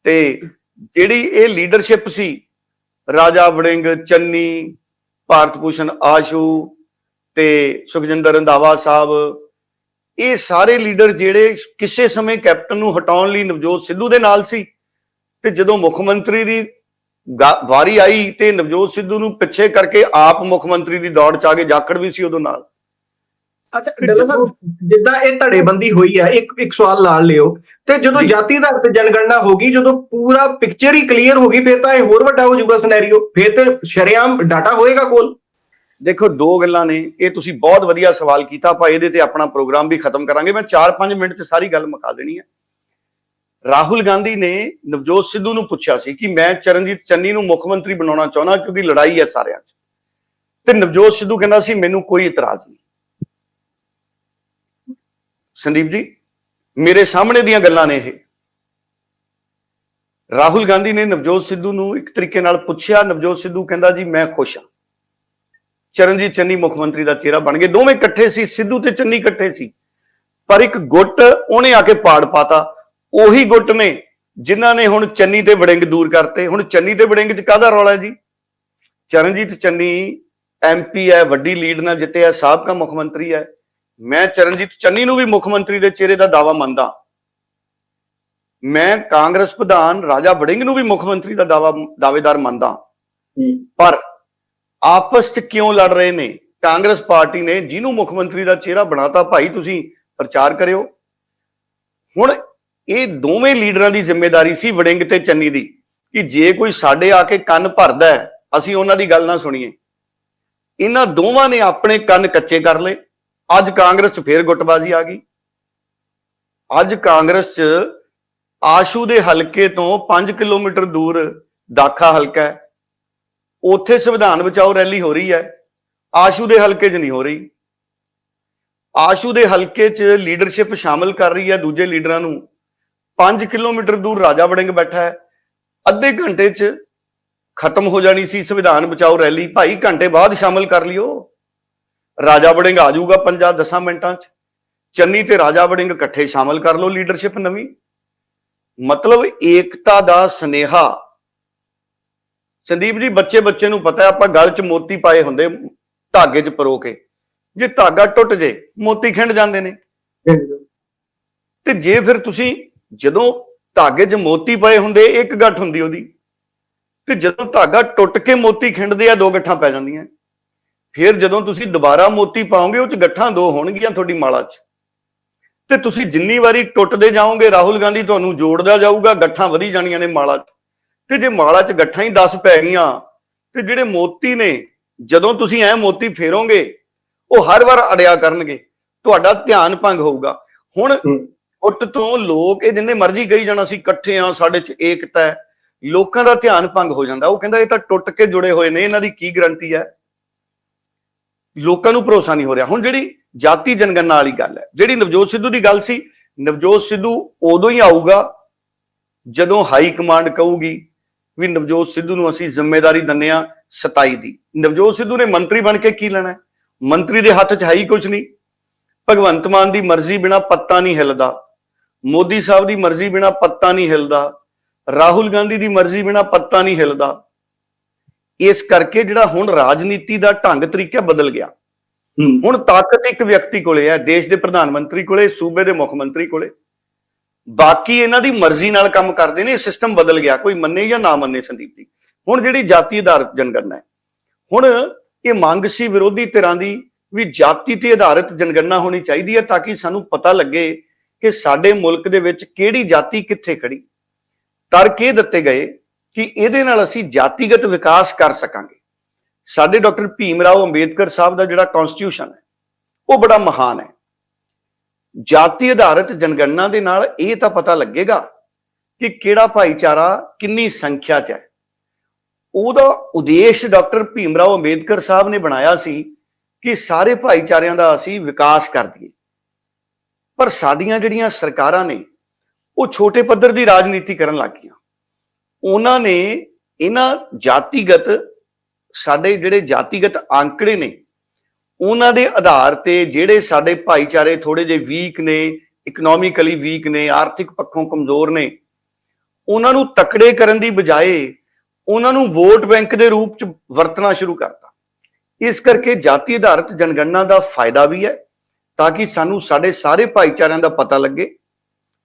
B: ਤੇ ਜਿਹੜੀ ਇਹ ਲੀਡਰਸ਼ਿਪ ਸੀ, ਰਾਜਾ ਵੜਿੰਗ, ਚੰਨੀ, ਭਾਰਤ ਭੂਸ਼ਣ ਆਸ਼ੂ ਤੇ ਸੁਖਜਿੰਦਰ ਰੰਧਾਵਾ ਸਾਹਿਬ, ਇਹ ਸਾਰੇ ਲੀਡਰ ਜਿਹੜੇ ਕਿਸੇ ਸਮੇਂ ਕੈਪਟਨ ਨੂੰ ਹਟਾਉਣ ਲਈ ਨਵਜੋਤ ਸਿੱਧੂ ਦੇ ਨਾਲ ਸੀ। ਤੇ ਜਦੋਂ ਮੁੱਖ ਮੰਤਰੀ ਦੀ ਵਾਰੀ ਆਈ ਤੇ ਨਵਜੋਤ ਸਿੱਧੂ ਨੂੰ ਪਿੱਛੇ ਕਰਕੇ ਆਪ ਮੁੱਖ ਮੰਤਰੀ ਦੀ ਦੌੜ ਚ ਆ ਕੇ ਜਾਖੜ ਵੀ ਸੀ ਉਦੋਂ ਨਾਲ।
A: ਅੱਛਾ ਡੱਲਾ ਸਾਹਿਬ ਜਿੱਦਾਂ ਇਹ ਧੜੇਬੰਦੀ ਹੋਈ ਹੈ ਇੱਕ ਇੱਕ ਸਵਾਲ ਨਾਲ ਲਿਓ। ਤੇ ਜਦੋਂ
B: ਜੀ।
A: ਜਾਤੀ ਆਧਾਰ ਤੇ ਜਨਗਣਨਾ ਹੋਗੀ ਜਦੋਂ ਪੂਰਾ ਪਿਕਚਰ ਹੀ ਕਲੀਅਰ ਹੋ ਗਈ ਫਿਰ ਤਾਂ ਇਹ ਹੋਰ ਵੱਡਾ ਹੋ ਜਾਊਗਾ ਸਿਨੈਰੀਓ ਫਿਰ ਤੇ ਸ਼ਰੇਆਮ ਡਾਟਾ ਹੋਏਗਾ ਕੋਲ।
B: ਦੇਖੋ ਦੋ ਗੱਲਾਂ ਨੇ। ਇਹ ਤੁਸੀਂ ਬਹੁਤ ਵਧੀਆ ਸਵਾਲ ਕੀਤਾ ਆਪਾਂ ਇਹਦੇ ਤੇ ਆਪਣਾ ਪ੍ਰੋਗਰਾਮ ਵੀ ਖਤਮ ਕਰਾਂਗੇ। ਮੈਂ 4-5 ਮਿੰਟ ਚ ਸਾਰੀ ਗੱਲ ਮੁਕਾ ਦੇਣੀ ਹੈ ਰਾਹੁਲ ਗਾਂਧੀ ਨੇ ਨਵਜੋਤ ਸਿੱਧੂ ਨੂੰ ਪੁੱਛਿਆ ਸੀ ਕਿ ਮੈਂ ਚਰਨਜੀਤ ਚੰਨੀ ਨੂੰ ਮੁੱਖ ਮੰਤਰੀ ਬਣਾਉਣਾ ਚਾਹੁੰਦਾ ਕਿਉਂਕਿ ਲੜਾਈ ਹੈ ਸਾਰਿਆਂ 'ਚ। ਤੇ ਨਵਜੋਤ ਸਿੱਧੂ ਕਹਿੰਦਾ ਸੀ, ਮੈਨੂੰ ਕੋਈ ਇਤਰਾਜ਼ ਨਹੀਂ। ਸੰਦੀਪ ਜੀ, ਮੇਰੇ ਸਾਹਮਣੇ ਦੀਆਂ ਗੱਲਾਂ ਨੇ ਇਹ। ਰਾਹੁਲ ਗਾਂਧੀ ਨੇ ਨਵਜੋਤ ਸਿੱਧੂ ਨੂੰ ਇੱਕ ਤਰੀਕੇ ਨਾਲ ਪੁੱਛਿਆ, ਨਵਜੋਤ ਸਿੱਧੂ ਕਹਿੰਦਾ, ਜੀ, ਮੈਂ ਖੁਸ਼ ਹਾਂ। ਚਰਨਜੀਤ ਚੰਨੀ ਮੁੱਖ ਮੰਤਰੀ ਦਾ ਚਿਹਰਾ ਬਣ ਗਏ। ਦੋਵੇਂ ਇਕੱਠੇ ਸੀ, ਸਿੱਧੂ ਤੇ ਚੰਨੀ ਇਕੱਠੇ ਸੀ। ਪਰ ਇੱਕ ਗੁੱਟ ਉਹਨੇ ਆ ਕੇ ਪਾੜ ਪਾਤਾ। ਉਹੀ ਗੁੱਟ ਨੇ ਜਿਨ੍ਹਾਂ ਨੇ ਹੁਣ ਚੰਨੀ ਤੇ ਵੜਿੰਗ ਦੂਰ ਕਰਤੇ। ਹੁਣ ਚੰਨੀ ਤੇ ਵੜਿੰਗ ਚ ਕਾਹਦਾ ਰੌਲਾ ਹੈ ਜੀ? ਚਰਨਜੀਤ ਚੰਨੀ ਐਮਪੀ ਹੈ ਵੱਡੀ ਲੀਡ ਨਾਲ ਜਿੱਤਿਆ ਸਾਬਕਾ ਮੁੱਖ ਮੰਤਰੀ ਹੈ। ਮੈਂ ਚਰਨਜੀਤ ਚੰਨੀ ਨੂੰ ਵੀ ਮੁੱਖ ਮੰਤਰੀ ਦੇ ਚਿਹਰੇ ਦਾ ਦਾਵਾ ਮੰਨਦਾ। ਮੈਂ ਕਾਂਗਰਸ ਪ੍ਰਧਾਨ ਰਾਜਾ ਵੜਿੰਗ ਨੂੰ ਵੀ ਮੁੱਖ ਮੰਤਰੀ ਦਾ ਦਾਵਾ ਦਾਅਵੇਦਾਰ ਮੰਨਦਾ। ਪਰ ਆਪਸ 'ਚ ਕਿਉਂ ਲੜ ਰਹੇ ਨੇ? ਕਾਂਗਰਸ ਪਾਰਟੀ ਨੇ ਜਿਹਨੂੰ ਮੁੱਖ ਮੰਤਰੀ ਦਾ ਚਿਹਰਾ ਬਣਾਤਾ ਭਾਈ ਤੁਸੀਂ ਪ੍ਰਚਾਰ ਕਰਿਓ। ਹੁਣ ਇਹ ਦੋਵੇਂ ਲੀਡਰਾਂ ਦੀ ਜ਼ਿੰਮੇਵਾਰੀ ਸੀ ਵੜਿੰਗ ਤੇ ਚੰਨੀ ਦੀ ਕਿ ਜੇ ਕੋਈ ਸਾਡੇ ਆ ਕੇ ਕੰਨ ਭਰਦਾ ਹੈ, ਅਸੀਂ ਉਹਨਾਂ ਦੀ ਗੱਲ ਨਾ ਸੁਣੀਏ। ਇਹਨਾਂ ਦੋਵਾਂ ਨੇ ਆਪਣੇ ਕੰਨ ਕੱਚੇ ਕਰ ਲਏ। ਅੱਜ ਕਾਂਗਰਸ 'ਚ ਫੇਰ ਗੁੱਟਬਾਜ਼ੀ ਆ ਗਈ। ਅੱਜ ਕਾਂਗਰਸ 'ਚ ਆਸ਼ੂ ਦੇ ਹਲਕੇ ਤੋਂ 5 ਕਿਲੋਮੀਟਰ ਦੂਰ ਦਾਖਾ ਹਲਕਾ ਹੈ। ਉੱਥੇ ਸੰਵਿਧਾਨ ਬਚਾਓ ਰੈਲੀ ਹੋ ਰਹੀ ਹੈ। ਆਸ਼ੂ ਦੇ ਹਲਕੇ 'ਚ ਨਹੀਂ ਹੋ ਰਹੀ। ਆਸ਼ੂ ਦੇ ਹਲਕੇ 'ਚ ਲੀਡਰਸ਼ਿਪ ਸ਼ਾਮਲ ਕਰ ਰਹੀ ਹੈ ਦੂਜੇ ਲੀਡਰਾਂ ਨੂੰ। 5 ਕਿਲੋਮੀਟਰ ਦੂਰ ਰਾਜਾ ਵੜਿੰਗ ਬੈਠਾ ਹੈ। ਅੱਧੇ ਘੰਟੇ 'ਚ ਖਤਮ ਹੋ ਜਾਣੀ ਸੀ ਸੰਵਿਧਾਨ ਬਚਾਓ ਰੈਲੀ। ਭਾਈ ਘੰਟੇ ਬਾਅਦ ਸ਼ਾਮਲ ਕਰ ਲਿਓ। ਰਾਜਾ ਵੜਿੰਗ ਆ ਜਾਊਗਾ 5-10 ਮਿੰਟਾਂ 'ਚ। ਚੰਨੀ ਤੇ ਰਾਜਾ ਵੜਿੰਗ ਇਕੱਠੇ ਸ਼ਾਮਲ ਕਰ ਲਓ ਲੀਡਰਸ਼ਿਪ ਨਵੀਂ। ਮਤਲਬ ਏਕਤਾ ਦਾ ਸਨੇਹਾ। ਸੰਦੀਪ ਜੀ ਬੱਚੇ ਬੱਚੇ ਨੂੰ ਪਤਾ ਹੈ ਆਪਾਂ ਗਲ 'ਚ ਮੋਤੀ ਪਾਏ ਹੁੰਦੇ ਧਾਗੇ 'ਚ ਪਰੋ ਕੇ। ਜੇ ਧਾਗਾ ਟੁੱਟ ਜੇ ਮੋਤੀ ਖਿੰਡ ਜਾਂਦੇ ਨੇ। ਤੇ ਜੇ ਫਿਰ ਤੁਸੀਂ ਜਦੋਂ ਧਾਗੇ 'ਚ ਮੋਤੀ ਪਏ ਹੁੰਦੇ, ਇੱਕ ਗੱਠ ਹੁੰਦੀ ਉਹਦੀ। ਤੇ ਜਦੋਂ ਧਾਗਾ ਟੁੱਟ ਕੇ ਮੋਤੀ ਖਿੰਡਦੇ ਆ, ਦੋ ਗੱਠਾਂ ਪੈ ਜਾਂਦੀਆਂ। ਫਿਰ ਜਦੋਂ ਤੁਸੀਂ ਦੁਬਾਰਾ ਮੋਤੀ ਪਾਓਗੇ, ਉਹ 'ਚ ਗੱਠਾਂ ਦੋ ਹੋਣਗੀਆਂ ਤੁਹਾਡੀ ਮਾਲਾ 'ਚ। ਤੇ ਤੁਸੀਂ ਜਿੰਨੀ ਵਾਰੀ ਟੁੱਟਦੇ ਜਾਓਗੇ, ਰਾਹੁਲ ਗਾਂਧੀ ਤੁਹਾਨੂੰ ਜੋੜਦਾ ਜਾਊਗਾ, ਗੱਠਾਂ ਵਧੀ ਜਾਣੀਆਂ ਨੇ ਮਾਲਾ 'ਚ। ਤੇ ਜੇ ਮਾਲਾ 'ਚ ਗੱਠਾਂ ਹੀ 10 ਪੈ ਗਈਆਂ, ਤੇ ਜਿਹੜੇ ਮੋਤੀ ਨੇ, ਜਦੋਂ ਤੁਸੀਂ ਐ ਮੋਤੀ ਫੇਰੋਗੇ, ਉਹ ਹਰ ਵਾਰ ਅੜਿਆ ਕਰਨਗੇ। ਤੁਹਾਡਾ ਧਿਆਨ ਭੰਗ ਹੋਊਗਾ। ਹੁਣ ਉੱਟ ਤੋਂ ਲੋਕ ਇਹ ਜਿੰਨੇ ਮਰਜ਼ੀ ਗਈ ਜਾਣਾ ਸੀ, ਇਕੱਠੇ ਆ, ਸਾਡੇ 'ਚ ਏਕਤਾ ਹੈ, ਲੋਕਾਂ ਦਾ ਧਿਆਨ ਭੰਗ ਹੋ ਜਾਂਦਾ। ਉਹ ਕਹਿੰਦਾ ਇਹ ਤਾਂ ਟੁੱਟ ਕੇ ਜੁੜੇ ਹੋਏ ਨੇ, ਇਹਨਾਂ ਦੀ ਕੀ ਗਰੰਟੀ ਹੈ? ਲੋਕਾਂ ਨੂੰ ਭਰੋਸਾ ਨਹੀਂ ਹੋ ਰਿਹਾ। ਹੁਣ ਜਿਹੜੀ ਜਾਤੀ ਜਨਗਣਨਾ ਵਾਲੀ ਗੱਲ ਹੈ, ਜਿਹੜੀ ਨਵਜੋਤ ਸਿੱਧੂ ਦੀ ਗੱਲ ਸੀ, ਨਵਜੋਤ ਸਿੱਧੂ ਉਦੋਂ ਹੀ ਆਊਗਾ, ਜਦੋਂ ਹਾਈ ਕਮਾਂਡ ਕਹੂਗੀ ਵੀ ਨਵਜੋਤ ਸਿੱਧੂ ਨੂੰ ਅਸੀਂ ਜ਼ਿੰਮੇਵਾਰੀ ਦਿੰਨੇ ਆ 27 ਦੀ। ਨਵਜੋਤ ਸਿੱਧੂ ਨੇ ਮੰਤਰੀ ਬਣ ਕੇ ਕੀ ਲੈਣਾ ਮੰਤਰੀ ਦੇ ਹੱਥ 'ਚ ਹੈ ਹੀ ਕੁਝ ਨਹੀਂ। ਭਗਵੰਤ ਮਾਨ ਦੀ ਮਰਜ਼ੀ ਬਿਨਾ ਪੱਤਾ ਨਹੀਂ ਹਿੱਲਦਾ। ਮੋਦੀ ਸਾਹਿਬ ਦੀ ਮਰਜ਼ੀ ਬਿਨਾ ਪੱਤਾ ਨਹੀਂ ਹਿੱਲਦਾ ਰਾਹੁਲ ਗਾਂਧੀ ਦੀ ਮਰਜ਼ੀ ਬਿਨਾ ਪੱਤਾ ਨਹੀਂ ਹਿੱਲਦਾ। ਇਸ ਕਰਕੇ ਜਿਹੜਾ ਹੁਣ ਰਾਜਨੀਤੀ ਦਾ ਢੰਗ ਤਰੀਕਾ ਬਦਲ ਗਿਆ। ਹੁਣ ਤਾਕਤ ਇੱਕ ਵਿਅਕਤੀ ਕੋਲੇ ਹੈ ਦੇਸ਼ ਦੇ ਪ੍ਰਧਾਨ ਮੰਤਰੀ ਕੋਲੇ ਸੂਬੇ ਦੇ ਮੁੱਖ ਮੰਤਰੀ ਕੋਲੇ। ਬਾਕੀ ਇਹਨਾਂ ਦੀ ਮਰਜ਼ੀ ਨਾਲ ਕੰਮ ਕਰਦੇ ਨੇ ਇਹ ਸਿਸਟਮ ਬਦਲ ਗਿਆ ਕੋਈ ਮੰਨੇ ਜਾਂ ਨਾ ਮੰਨੇ ਸੰਦੀਪ ਜੀ। ਹੁਣ ਜਿਹੜੀ ਜਾਤੀ ਆਧਾਰਿਤ ਜਨਗਣਨਾ ਹੈ। ਹੁਣ ਇਹ ਮੰਗ ਸੀ ਵਿਰੋਧੀ ਧਿਰਾਂ ਦੀ ਵੀ ਜਾਤੀ ਤੇ ਆਧਾਰਿਤ ਜਨਗਣਨਾ ਹੋਣੀ ਚਾਹੀਦੀ ਹੈ ਤਾਂ ਕਿ ਸਾਨੂੰ ਪਤਾ ਲੱਗੇ ਕਿ ਸਾਡੇ ਮੁਲਕ ਦੇ ਵਿੱਚ ਕਿਹੜੀ ਜਾਤੀ ਕਿੱਥੇ ਖੜੀ? ਤਰਕ ਇਹ ਦਿੱਤੇ ਗਏ ਕਿ ਇਹਦੇ ਨਾਲ ਅਸੀਂ ਜਾਤੀਗਤ ਵਿਕਾਸ ਕਰ ਸਕਾਂਗੇ। ਸਾਡੇ ਡਾਕਟਰ ਭੀਮ ਰਾਓ ਅੰਬੇਦਕਰ ਸਾਹਿਬ ਦਾ ਜਿਹੜਾ ਕਨਸਟੀਟਿਊਸ਼ਨ ਹੈ, ਉਹ ਬੜਾ ਮਹਾਨ ਹੈ। ਜਾਤੀ ਆਧਾਰਿਤ ਜਨਗਣਨਾ ਦੇ ਨਾਲ ਇਹ ਤਾਂ ਪਤਾ ਲੱਗੇਗਾ ਕਿ ਕਿਹੜਾ ਭਾਈਚਾਰਾ ਕਿੰਨੀ ਸੰਖਿਆ 'ਚ ਹੈ। ਉਹਦਾ ਉਦੇਸ਼ ਡਾਕਟਰ ਭੀਮ ਰਾਓ ਅੰਬੇਦਕਰ ਸਾਹਿਬ ਨੇ ਬਣਾਇਆ ਸੀ ਕਿ ਸਾਰੇ ਭਾਈਚਾਰਿਆਂ ਦਾ ਅਸੀਂ ਵਿਕਾਸ ਕਰ ਦਈਏ। ਪਰ ਸਾਡੀਆਂ ਜਿਹੜੀਆਂ ਸਰਕਾਰਾਂ ਨੇ, ਉਹ ਛੋਟੇ ਪੱਧਰ ਦੀ ਰਾਜਨੀਤੀ ਕਰਨ ਲੱਗ ਗਈਆਂ। ਉਹਨਾਂ ਨੇ ਇਹਨਾਂ ਜਾਤੀਗਤ, ਸਾਡੇ ਜਿਹੜੇ ਜਾਤੀਗਤ ਆંકੜੇ ਨੇ, ਉਹਨਾਂ ਦੇ ਆਧਾਰ ਤੇ ਜਿਹੜੇ ਸਾਡੇ ਭਾਈਚਾਰੇ ਥੋੜੇ ਜਿਹੇ ਵੀਕ ਨੇ ਇਕਨੋਮਿਕਲੀ ਵੀਕ ਨੇ, ਆਰਥਿਕ ਪੱਖੋਂ ਕਮਜ਼ੋਰ ਨੇ, ਉਹਨਾਂ ਨੂੰ ਤਕੜੇ ਕਰਨ ਦੀ ਬਜਾਏ ਉਹਨਾਂ ਨੂੰ ਵੋਟ ਬੈਂਕ ਦੇ ਰੂਪ ਚ ਵਰਤਣਾ ਸ਼ੁਰੂ ਕਰਤਾ। ਇਸ ਕਰਕੇ ਜਾਤੀ ਆਧਾਰਿਤ ਜਨਗਣਨਾ ਦਾ ਫਾਇਦਾ ਵੀ ਹੈ ਤਾਂ ਕਿ ਸਾਨੂੰ ਸਾਡੇ ਸਾਰੇ ਭਾਈਚਾਰਿਆਂ ਦਾ ਪਤਾ ਲੱਗੇ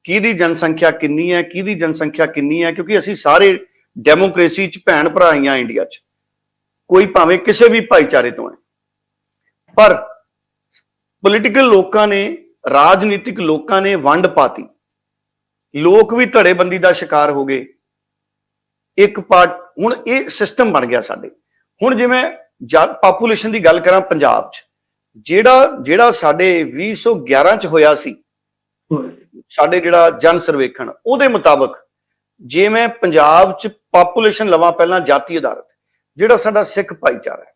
B: ਕਿਹਦੀ ਜਨਸੰਖਿਆ ਕਿੰਨੀ ਹੈ ਕਿਹਦੀ ਜਨਸੰਖਿਆ ਕਿੰਨੀ ਹੈ, ਕਿਉਂਕਿ ਅਸੀਂ ਸਾਰੇ ਡੈਮੋਕ੍ਰੇਸੀ ਚ ਭੈਣ ਭਰਾ ਆਈਆਂ ਇੰਡੀਆ ਚ। ਕੋਈ ਭਾਵੇਂ ਕਿਸੇ ਵੀ ਭਾਈਚਾਰੇ ਤੋਂ ਹੈ। ਪਰ ਪੋਲੀਟੀਕਲ ਲੋਕਾਂ ਨੇ, ਰਾਜਨੀਤਿਕ ਲੋਕਾਂ ਨੇ ਵੰਡ ਪਾਤੀ। ਲੋਕ ਵੀ ਧੜੇਬੰਦੀ ਦਾ ਸ਼ਿਕਾਰ ਹੋ ਗਏ। ਇੱਕ ਪਾਰਟ ਹੁਣ ਇਹ ਸਿਸਟਮ ਬਣ ਗਿਆ ਸਾਡੇ। ਹੁਣ ਜਿਵੇਂ ਪਾਪੂਲੇਸ਼ਨ ਦੀ ਗੱਲ ਕਰਾਂ ਪੰਜਾਬ 'ਚ। ਜਿਹੜਾ ਜਿਹੜਾ ਸਾਡੇ 2011 ਚ ਹੋਇਆ ਸੀ ਸਾਡੇ ਜਿਹੜਾ ਜਨ ਸਰਵੇਖਣ ਉਹਦੇ ਮੁਤਾਬਕ ਜੇ ਮੈਂ ਪੰਜਾਬ 'ਚ ਪਾਪੂਲੇਸ਼ਨ ਲਵਾਂ ਪਹਿਲਾਂ ਜਾਤੀ ਆਧਾਰਿਤ ਜਿਹੜਾ ਸਾਡਾ ਸਿੱਖ ਭਾਈਚਾਰਾ ਹੈ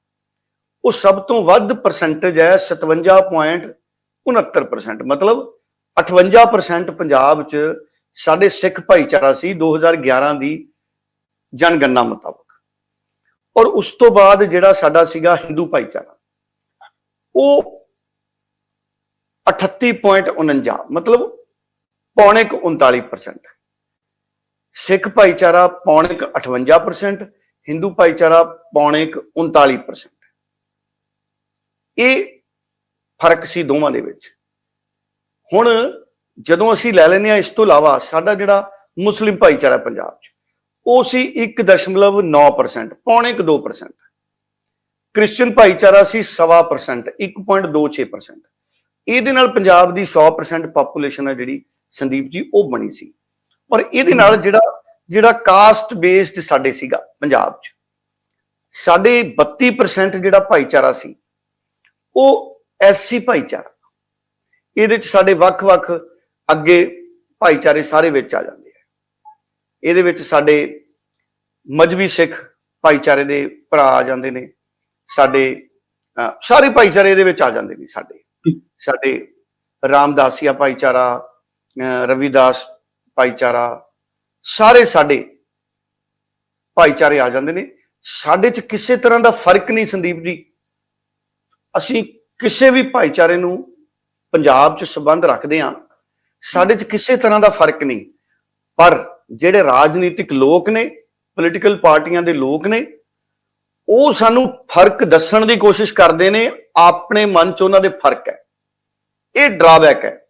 B: ਉਹ ਸਭ ਤੋਂ ਵੱਧ ਪਰਸੈਂਟੇਜ ਹੈ 57.69% ਮਤਲਬ 58% ਪੰਜਾਬ 'ਚ ਸਾਡੇ ਸਿੱਖ ਭਾਈਚਾਰਾ ਸੀ 2011 ਦੀ ਜਨਗਣਨਾ ਮੁਤਾਬਕ। ਔਰ ਉਸ ਤੋਂ ਬਾਅਦ ਜਿਹੜਾ ਸਾਡਾ ਸੀਗਾ ਹਿੰਦੂ ਭਾਈਚਾਰਾ। ਉਹ 38.49 ਮਤਲਬ ਪੌਣੇ ਕੁ 39% ਸਿੱਖ ਭਾਈਚਾਰਾ ਪੌਣੇ ਕੁ 58% ਹਿੰਦੂ ਭਾਈਚਾਰਾ ਪੌਣੇ ਕੁ 39% ਇਹ ਫ਼ਰਕ ਸੀ ਦੋਵਾਂ ਦੇ ਵਿੱਚ। ਹੁਣ ਜਦੋਂ ਅਸੀਂ ਲੈ ਲੈਂਦੇ ਆ ਇਸ ਤੋਂ ਇਲਾਵਾ ਸਾਡਾ ਜਿਹੜਾ ਮੁਸਲਿਮ ਭਾਈਚਾਰਾ ਪੰਜਾਬ 'ਚ, ਉਹ ਸੀ 1.9% ਪੌਣੇ ਕੁ 2% ਕ੍ਰਿਸਚੀਅਨ ਭਾਈਚਾਰਾ ਸੀ 1.5% 1.26% ਇਹਦੇ ਨਾਲ ਪੰਜਾਬ ਦੀ 100% ਪਾਪੂਲੇਸ਼ਨ ਹੈ ਜਿਹੜੀ ਸੰਦੀਪ ਜੀ ਉਹ ਬਣੀ ਸੀ। ਔਰ ਇਹਦੇ ਨਾਲ ਜਿਹੜਾ ਜਿਹੜਾ ਕਾਸਟ ਬੇਸਡ ਸਾਡੇ ਸੀਗਾ ਪੰਜਾਬ 'ਚ ਸਾਡੇ 32% ਜਿਹੜਾ ਭਾਈਚਾਰਾ ਸੀ ਉਹ ਐਸਸੀ ਭਾਈਚਾਰਾ। ਇਹਦੇ 'ਚ ਸਾਡੇ ਵੱਖ-ਵੱਖ ਅੱਗੇ ਭਾਈਚਾਰੇ ਸਾਰੇ ਵਿੱਚ ਆ ਜਾਂਦੇ ਆ। ਇਹਦੇ ਵਿੱਚ ਸਾਡੇ ਮਜਬੀ ਸਿੱਖ ਭਾਈਚਾਰੇ ਦੇ ਭਰਾ ਆ ਜਾਂਦੇ ਨੇ। ਸਾਡੇ ਸਾਰੇ ਭਾਈਚਾਰੇ ਇਹਦੇ ਵਿੱਚ ਆ ਜਾਂਦੇ ਨੇ ਸਾਡੇ। ਸਾਡੇ ਰਾਮਦਾਸੀਆ ਭਾਈਚਾਰਾ ਰਵਿਦਾਸ ਭਾਈਚਾਰਾ ਸਾਰੇ ਸਾਡੇ ਭਾਈਚਾਰੇ ਆ ਜਾਂਦੇ ਨੇ। ਸਾਡੇ 'ਚ ਕਿਸੇ ਤਰ੍ਹਾਂ ਦਾ ਫ਼ਰਕ ਨਹੀਂ ਸੰਦੀਪ ਜੀ। ਅਸੀਂ ਕਿਸੇ ਵੀ ਭਾਈਚਾਰੇ ਨੂੰ ਪੰਜਾਬ 'ਚ ਸੰਬੰਧ ਰੱਖਦੇ ਹਾਂ ਸਾਡੇ 'ਚ ਕਿਸੇ ਤਰ੍ਹਾਂ ਦਾ ਫ਼ਰਕ ਨਹੀਂ। ਪਰ ਜਿਹੜੇ ਰਾਜਨੀਤਿਕ ਲੋਕ ਨੇ ਪੋਲੀਟੀਕਲ ਪਾਰਟੀਆਂ ਦੇ ਲੋਕ ਨੇ ਉਹ ਸਾਨੂੰ ਫ਼ਰਕ ਦੱਸਣ ਦੀ ਕੋਸ਼ਿਸ਼ ਕਰਦੇ ਨੇ ਆਪਣੇ ਮਨ 'ਚ ਉਹਨਾਂ ਦੇ ਫ਼ਰਕ ਹੈ। ਇਹ ਡਰਾਬੈਕ ਹੈ।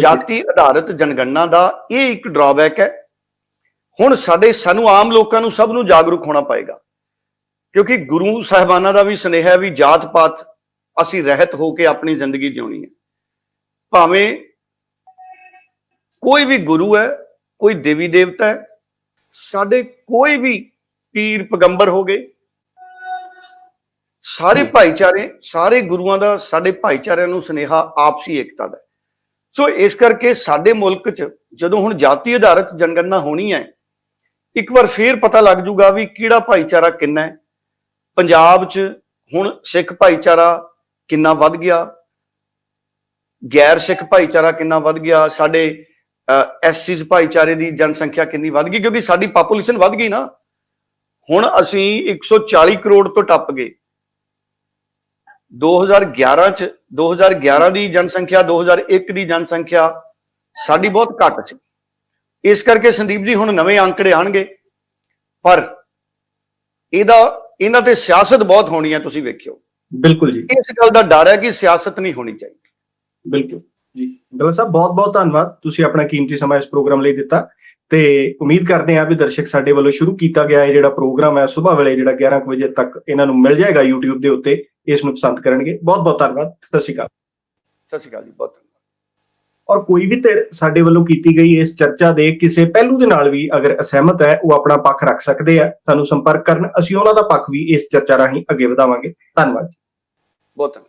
B: ਜਾਤੀ ਆਧਾਰਿਤ ਜਨਗਣਨਾ ਦਾ ਇਹ ਇੱਕ ਡਰਾਬੈਕ ਹੈ। ਹੁਣ ਸਾਡੇ ਸਾਨੂੰ ਆਮ ਲੋਕਾਂ ਨੂੰ ਸਭ ਨੂੰ ਜਾਗਰੂਕ ਹੋਣਾ ਪਏਗਾ। ਕਿਉਂਕਿ ਗੁਰੂ ਸਾਹਿਬਾਨਾਂ ਦਾ ਵੀ ਸੁਨੇਹਾ ਹੈ ਵੀ ਜਾਤ ਪਾਤ ਅਸੀਂ ਰਹਿਤ ਹੋ ਕੇ ਆਪਣੀ ਜ਼ਿੰਦਗੀ ਜਿਉਣੀ ਹੈ। ਭਾਵੇਂ ਕੋਈ ਵੀ ਗੁਰੂ ਹੈ ਕੋਈ ਦੇਵੀ ਦੇਵਤਾ ਹੈ ਸਾਡੇ ਕੋਈ ਵੀ ਪੀਰ ਪੈਗੰਬਰ ਹੋ ਗਏ ਸਾਰੇ ਭਾਈਚਾਰੇ ਸਾਰੇ ਗੁਰੂਆਂ ਦਾ ਸਾਡੇ ਭਾਈਚਾਰਿਆਂ ਨੂੰ ਸੁਨੇਹਾ ਆਪਸੀ ਏਕਤਾ ਦਾ। ਸੋ ਇਸ ਕਰਕੇ ਸਾਡੇ ਮੁਲਕ 'ਚ ਜਦੋਂ ਹੁਣ ਜਾਤੀ ਆਧਾਰਿਤ ਜਨਗਣਨਾ ਹੋਣੀ ਹੈ ਇੱਕ ਵਾਰ ਫੇਰ ਪਤਾ ਲੱਗ ਜੂਗਾ ਵੀ ਕਿਹੜਾ ਭਾਈਚਾਰਾ ਕਿੰਨਾ ਹੈ। ਪੰਜਾਬ 'ਚ ਹੁਣ ਸਿੱਖ ਭਾਈਚਾਰਾ ਕਿੰਨਾ ਵੱਧ ਗਿਆ ਗੈਰ ਸਿੱਖ ਭਾਈਚਾਰਾ ਕਿੰਨਾ ਵੱਧ ਗਿਆ ਸਾਡੇ ਐਸਸੀਜ਼ ਭਾਈਚਾਰੇ ਦੀ ਜਨਸੰਖਿਆ ਕਿੰਨੀ ਵੱਧ ਗਈ ਕਿਉਂਕਿ ਸਾਡੀ ਪਾਪੂਲੇਸ਼ਨ ਵੱਧ ਗਈ ਨਾ। ਹੁਣ ਅਸੀਂ 140 ਕਰੋੜ ਤੋਂ ਟੱਪ ਗਏ। 2011 ਚ 2011 ਦੀ ਜਨਸੰਖਿਆ 2001 ਦੀ ਜਨਸੰਖਿਆ ਸਾਡੀ ਬਹੁਤ ਘੱਟ ਸੀ। ਇਸ ਕਰਕੇ ਸੰਦੀਪ ਜੀ ਹੁਣ ਨਵੇਂ ਅੰਕੜੇ ਆਣਗੇ। ਪਰ ਇਹਦਾ ਇਹਨਾਂ ਤੇ ਸਿਆਸਤ ਬਹੁਤ ਹੋਣੀ ਹੈ ਤੁਸੀਂ ਵੇਖਿਓ।
A: ਬਿਲਕੁਲ ਜੀ।
B: ਇਸ ਗੱਲ ਦਾ ਡਰ ਹੈ ਕਿ ਸਿਆਸਤ ਨਹੀਂ ਹੋਣੀ ਚਾਹੀਦੀ।
A: ਬਿਲਕੁਲ ਜੀ। ਬਿਲਕੁਲ ਸਾਹਿਬ ਬਹੁਤ ਬਹੁਤ ਧੰਨਵਾਦ। ਤੁਸੀਂ ਆਪਣਾ ਕੀਮਤੀ ਸਮਾਂ ਇਸ ਪ੍ਰੋਗਰਾਮ ਲਈ ਦਿੱਤਾ। ਤੇ ਉਮੀਦ ਕਰਦੇ ਹਾਂ ਵੀ ਦਰਸ਼ਕ ਸਾਡੇ ਵੱਲੋਂ ਸ਼ੁਰੂ ਕੀਤਾ ਗਿਆ ਇਹ ਜਿਹੜਾ ਪ੍ਰੋਗਰਾਮ ਹੈ ਸਵੇਰ ਵੇਲੇ ਜਿਹੜਾ 11 ਕੁ ਵਜੇ ਤੱਕ ਇਹਨਾਂ ਨੂੰ ਮਿਲ ਜਾਏਗਾ YouTube ਦੇ ਉੱਤੇ ਇਸ ਨੂੰ ਪਸੰਦ ਕਰਨਗੇ। ਬਹੁਤ ਬਹੁਤ ਧੰਨਵਾਦ। ਸਤਿ ਸ਼੍ਰੀ ਅਕਾਲ।
B: ਸਤਿ ਸ਼੍ਰੀ ਅਕਾਲ ਜੀ ਬਹੁਤ ਧੰਨਵਾਦ।
A: ਔਰ ਕੋਈ ਵੀ ਧਿਰ ਸਾਡੇ ਵੱਲੋਂ ਕੀਤੀ ਗਈ ਇਸ ਚਰਚਾ ਦੇ ਕਿਸੇ ਪਹਿਲੂ ਦੇ ਨਾਲ ਵੀ ਅਗਰ ਅਸਹਿਮਤ ਹੈ ਉਹ ਆਪਣਾ ਪੱਖ ਰੱਖ ਸਕਦੇ ਆ। ਸਾਨੂੰ ਸੰਪਰਕ ਕਰਨ ਅਸੀਂ ਉਹਨਾਂ ਦਾ ਪੱਖ ਵੀ ਇਸ ਚਰਚਾ ਰਾਹੀਂ ਅੱਗੇ ਵਧਾਵਾਂਗੇ। ਧੰਨਵਾਦ
B: ਬਹੁਤ ਧੰਨਵਾਦ।